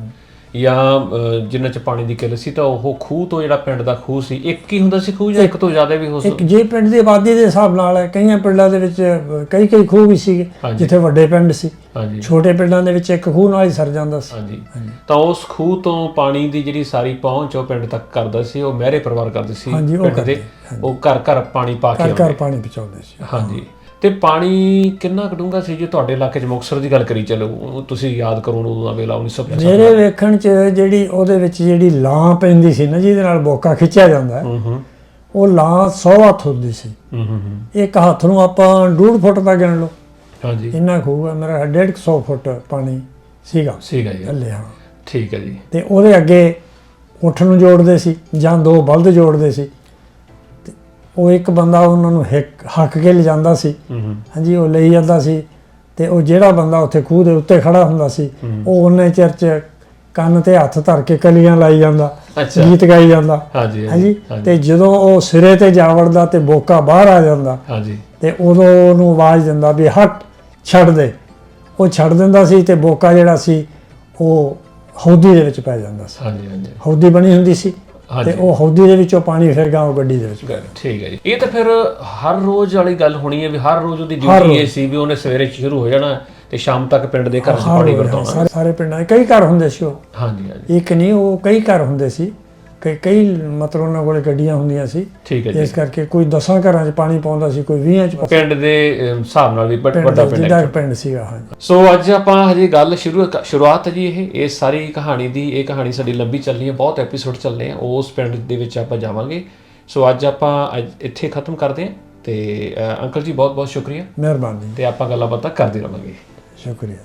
ਜਾਂ ਜਿਨ੍ਹਾਂ ਚ ਪਾਣੀ ਦੀ ਕਿੱਲ ਸੀ ਤਾਂ ਉਹ ਖੂਹ ਤੋਂ ਜਿਹੜਾ ਪਿੰਡ ਦਾ ਖੂਹ ਸੀ ਇੱਕ ਹੀ ਹੁੰਦਾ ਸੀ ਖੂਹ ਜਾਂ ਇੱਕ ਤੋਂ ਜ਼ਿਆਦਾ ਵੀ ਹੋ ਇੱਕ ਜੇ ਪਿੰਡ ਦੀ ਆਬਾਦੀ ਦੇ ਹਿਸਾਬ ਨਾਲ ਹੈ ਕਈਆਂ ਪਿੰਡਾਂ ਦੇ ਵਿੱਚ ਅ, ਕਈ ਕਈ ਖੂਹ ਵੀ ਸੀਗੇ ਹਾਂਜੀ। ਜਿੱਥੇ ਵੱਡੇ ਪਿੰਡ ਸੀ। ਹਾਂਜੀ। ਛੋਟੇ ਪਿੰਡਾਂ ਦੇ ਵਿੱਚ ਇੱਕ ਖੂਹ ਨਾਲ ਹੀ ਸਰ ਜਾਂਦਾ ਸੀ। ਹਾਂਜੀ। ਤਾਂ ਉਸ ਖੂਹ ਤੋਂ ਪਾਣੀ ਦੀ ਜਿਹੜੀ ਸਾਰੀ ਪਹੁੰਚ ਉਹ ਪਿੰਡ ਤੱਕ ਕਰਦਾ ਸੀ ਉਹ ਮਹਿਰੇ ਪਰਿਵਾਰ ਕਰਦੇ ਸੀ ਹਾਂਜੀ, ਉਹ ਪਿੰਡ ਦੇ ਉਹ ਘਰ ਘਰ ਪਾਣੀ ਪਾ ਕੇ ਘਰ ਆਉਂਦੇ। ਘਰ ਪਾਣੀ ਪਹੁੰਚਾਉਂਦੇ ਸੀ। ਹਾਂਜੀ। ਤੇ ਪਾਣੀ ਕਿੰਨਾ ਕਟੂੰਗਾ ਸੀ ਜੇ ਤੁਹਾਡੇ ਇਲਾਕੇ 'ਚ? ਮੁਕਤਸਰ ਦੀ ਗੱਲ ਕਰੀ ਚਲੋ ਉਹ ਤੁਸੀਂ ਯਾਦ ਕਰੋ ਉਦੋਂ ਦਾ ਵੇਲਾ 1950 ਮੇਰੇ ਵੇਖਣ 'ਚ ਜਿਹੜੀ ਉਹਦੇ ਵਿੱਚ ਜਿਹੜੀ ਲਾਂ ਪੈਂਦੀ ਸੀ ਨਾ ਜਿਹਦੇ ਨਾਲ ਬੋਕਾ ਖਿੱਚਿਆ ਜਾਂਦਾ ਹੈ, ਹੂੰ ਹੂੰ। ਉਹ ਲਾਂ 100 ਹੱਥ ਹੁੰਦੀ ਸੀ। ਹੂੰ ਹੂੰ ਹੂੰ। ਇੱਕ ਹੱਥ ਨੂੰ ਆਪਾਂ ਡੂਢ ਫੁੱਟ ਦਾ ਗਿਣ ਲਓ। ਹਾਂਜੀ। ਇੰਨਾ ਖੂਗਾ ਮੇਰਾ 150 ਫੁੱਟ ਪਾਣੀ ਸੀਗਾ। ਸੀਗਾ ਜੀ। ਥੱਲੇ ਹਾਂ। ਠੀਕ ਹੈ ਜੀ। ਤੇ ਉਹਦੇ ਅੱਗੇ ਉੱਠ ਨੂੰ ਜੋੜਦੇ ਸੀ ਜਾਂ ਦੋ ਬਲਦ ਜੋੜਦੇ ਸੀ। ਉਹ ਇੱਕ ਬੰਦਾ ਉਹਨਾਂ ਨੂੰ ਹਿੱਕ ਹੱਕ ਕੇ ਲਿਜਾਂਦਾ ਸੀ। ਹਾਂਜੀ ਉਹ ਲਈ ਜਾਂਦਾ ਸੀ ਤੇ ਉਹ ਜਿਹੜਾ ਬੰਦਾ ਉੱਥੇ ਖੂਹ ਦੇ ਉੱਤੇ ਖੜਾ ਹੁੰਦਾ ਸੀ ਉਹ ਉਹਨੇ ਚਿਰ ਚ ਕੰਨ ਤੇ ਹੱਥ ਧਰ ਕੇ ਕਲੀਆਂ ਲਾਈ ਜਾਂਦਾ ਗੀਤ ਗਾਈ ਜਾਂਦਾ। ਹਾਂਜੀ। ਤੇ ਜਦੋਂ ਉਹ ਸਿਰੇ ਤੇ ਜਾ ਵੜਦਾ ਤੇ ਬੋਕਾ ਬਾਹਰ ਆ ਜਾਂਦਾ ਹਾਂਜੀ। ਤੇ ਉਦੋਂ ਉਹਨੂੰ ਆਵਾਜ਼ ਦਿੰਦਾ ਵੀ ਹਟ ਛੱਡ ਦੇ। ਉਹ ਛੱਡ ਦਿੰਦਾ ਸੀ ਤੇ ਬੋਕਾ ਜਿਹੜਾ ਸੀ ਉਹ ਹੌਦੀ ਦੇ ਵਿੱਚ ਪੈ ਜਾਂਦਾ ਸੀ। ਹਾਂਜੀ ਹਾਂਜੀ। ਹੌਦੀ ਬਣੀ ਹੁੰਦੀ ਸੀ। ਤੇ ਉਹ ਹੌਦੀ ਦੇ ਵਿੱਚੋਂ ਪਾਣੀ ਫਿਰ ਗਾਂ ਉਹ ਗੱਡੀ ਦੇ ਵਿੱਚ ਠੀਕ ਹੈ ਜੀ। ਇਹ ਤਾਂ ਫਿਰ ਹਰ ਰੋਜ਼ ਵਾਲੀ ਗੱਲ ਹੋਣੀ ਹੈ ਵੀ ਹਰ ਰੋਜ਼ ਉਹਦੀ ਡਿਊਟੀ ਇਹ ਸੀ ਵੀ ਉਹਨੇ ਸਵੇਰੇ ਸ਼ੁਰੂ ਹੋ ਜਾਣਾ ਤੇ ਸ਼ਾਮ ਤੱਕ ਪਿੰਡ ਦੇ ਘਰ 'ਚ ਪਾਣੀ ਵਰਤਾਉਣਾ। ਸਾਰੇ ਪਿੰਡਾਂ ਕਈ ਘਰ ਹੁੰਦੇ ਸੀ ਉਹ। ਹਾਂਜੀ ਹਾਂਜੀ। ਇੱਕ ਨਹੀਂ ਉਹ ਕਈ ਘਰ ਹੁੰਦੇ ਸੀ। ਕਈ ਕਈ ਮਤਲਬ ਉਹਨਾਂ ਕੋਲੇ ਗੱਡੀਆਂ ਹੁੰਦੀਆਂ ਸੀ। ਠੀਕ ਹੈ ਜੀ। ਇਸ ਕਰਕੇ ਕੋਈ 10 ਘਰਾਂ 'ਚ ਪਾਣੀ ਪਾਉਂਦਾ ਸੀ ਕੋਈ 20 'ਚ ਪਾਉਂਦਾ ਪਿੰਡ ਦੇ ਹਿਸਾਬ ਨਾਲ ਵੀ ਪਿੰਡ ਵੱਡਾ ਪਿੰਡ ਹੈ। ਪਿੰਡ ਸੀਗਾ ਹਾਂਜੀ। ਸੋ ਅੱਜ ਆਪਾਂ ਹਜੇ ਗੱਲ ਸ਼ੁਰੂ ਸ਼ੁਰੂਆਤ ਹੈ ਜੀ ਇਹ। ਇਹ ਸਾਰੀ ਕਹਾਣੀ ਦੀ ਇਹ ਕਹਾਣੀ ਸਾਡੀ ਲੰਬੀ ਚੱਲਣੀ ਹੈ ਬਹੁਤ ਐਪੀਸੋਡ ਚੱਲਨੇ ਆ। ਉਸ ਪਿੰਡ ਦੇ ਵਿੱਚ ਆਪਾਂ ਜਾਵਾਂਗੇ। ਸੋ ਅੱਜ ਆਪਾਂ ਇੱਥੇ ਖਤਮ ਕਰਦੇ ਹਾਂ ਤੇ ਅੰਕਲ ਜੀ ਬਹੁਤ ਬਹੁਤ ਸ਼ੁਕਰੀਆ। ਮਿਹਰਬਾਨੀ। ਤੇ ਆਪਾਂ ਗੱਲਾਂ ਬਾਤਾਂ ਕਰਦੇ ਰਵਾਂਗੇ। ਸ਼ੁਕਰੀਆ।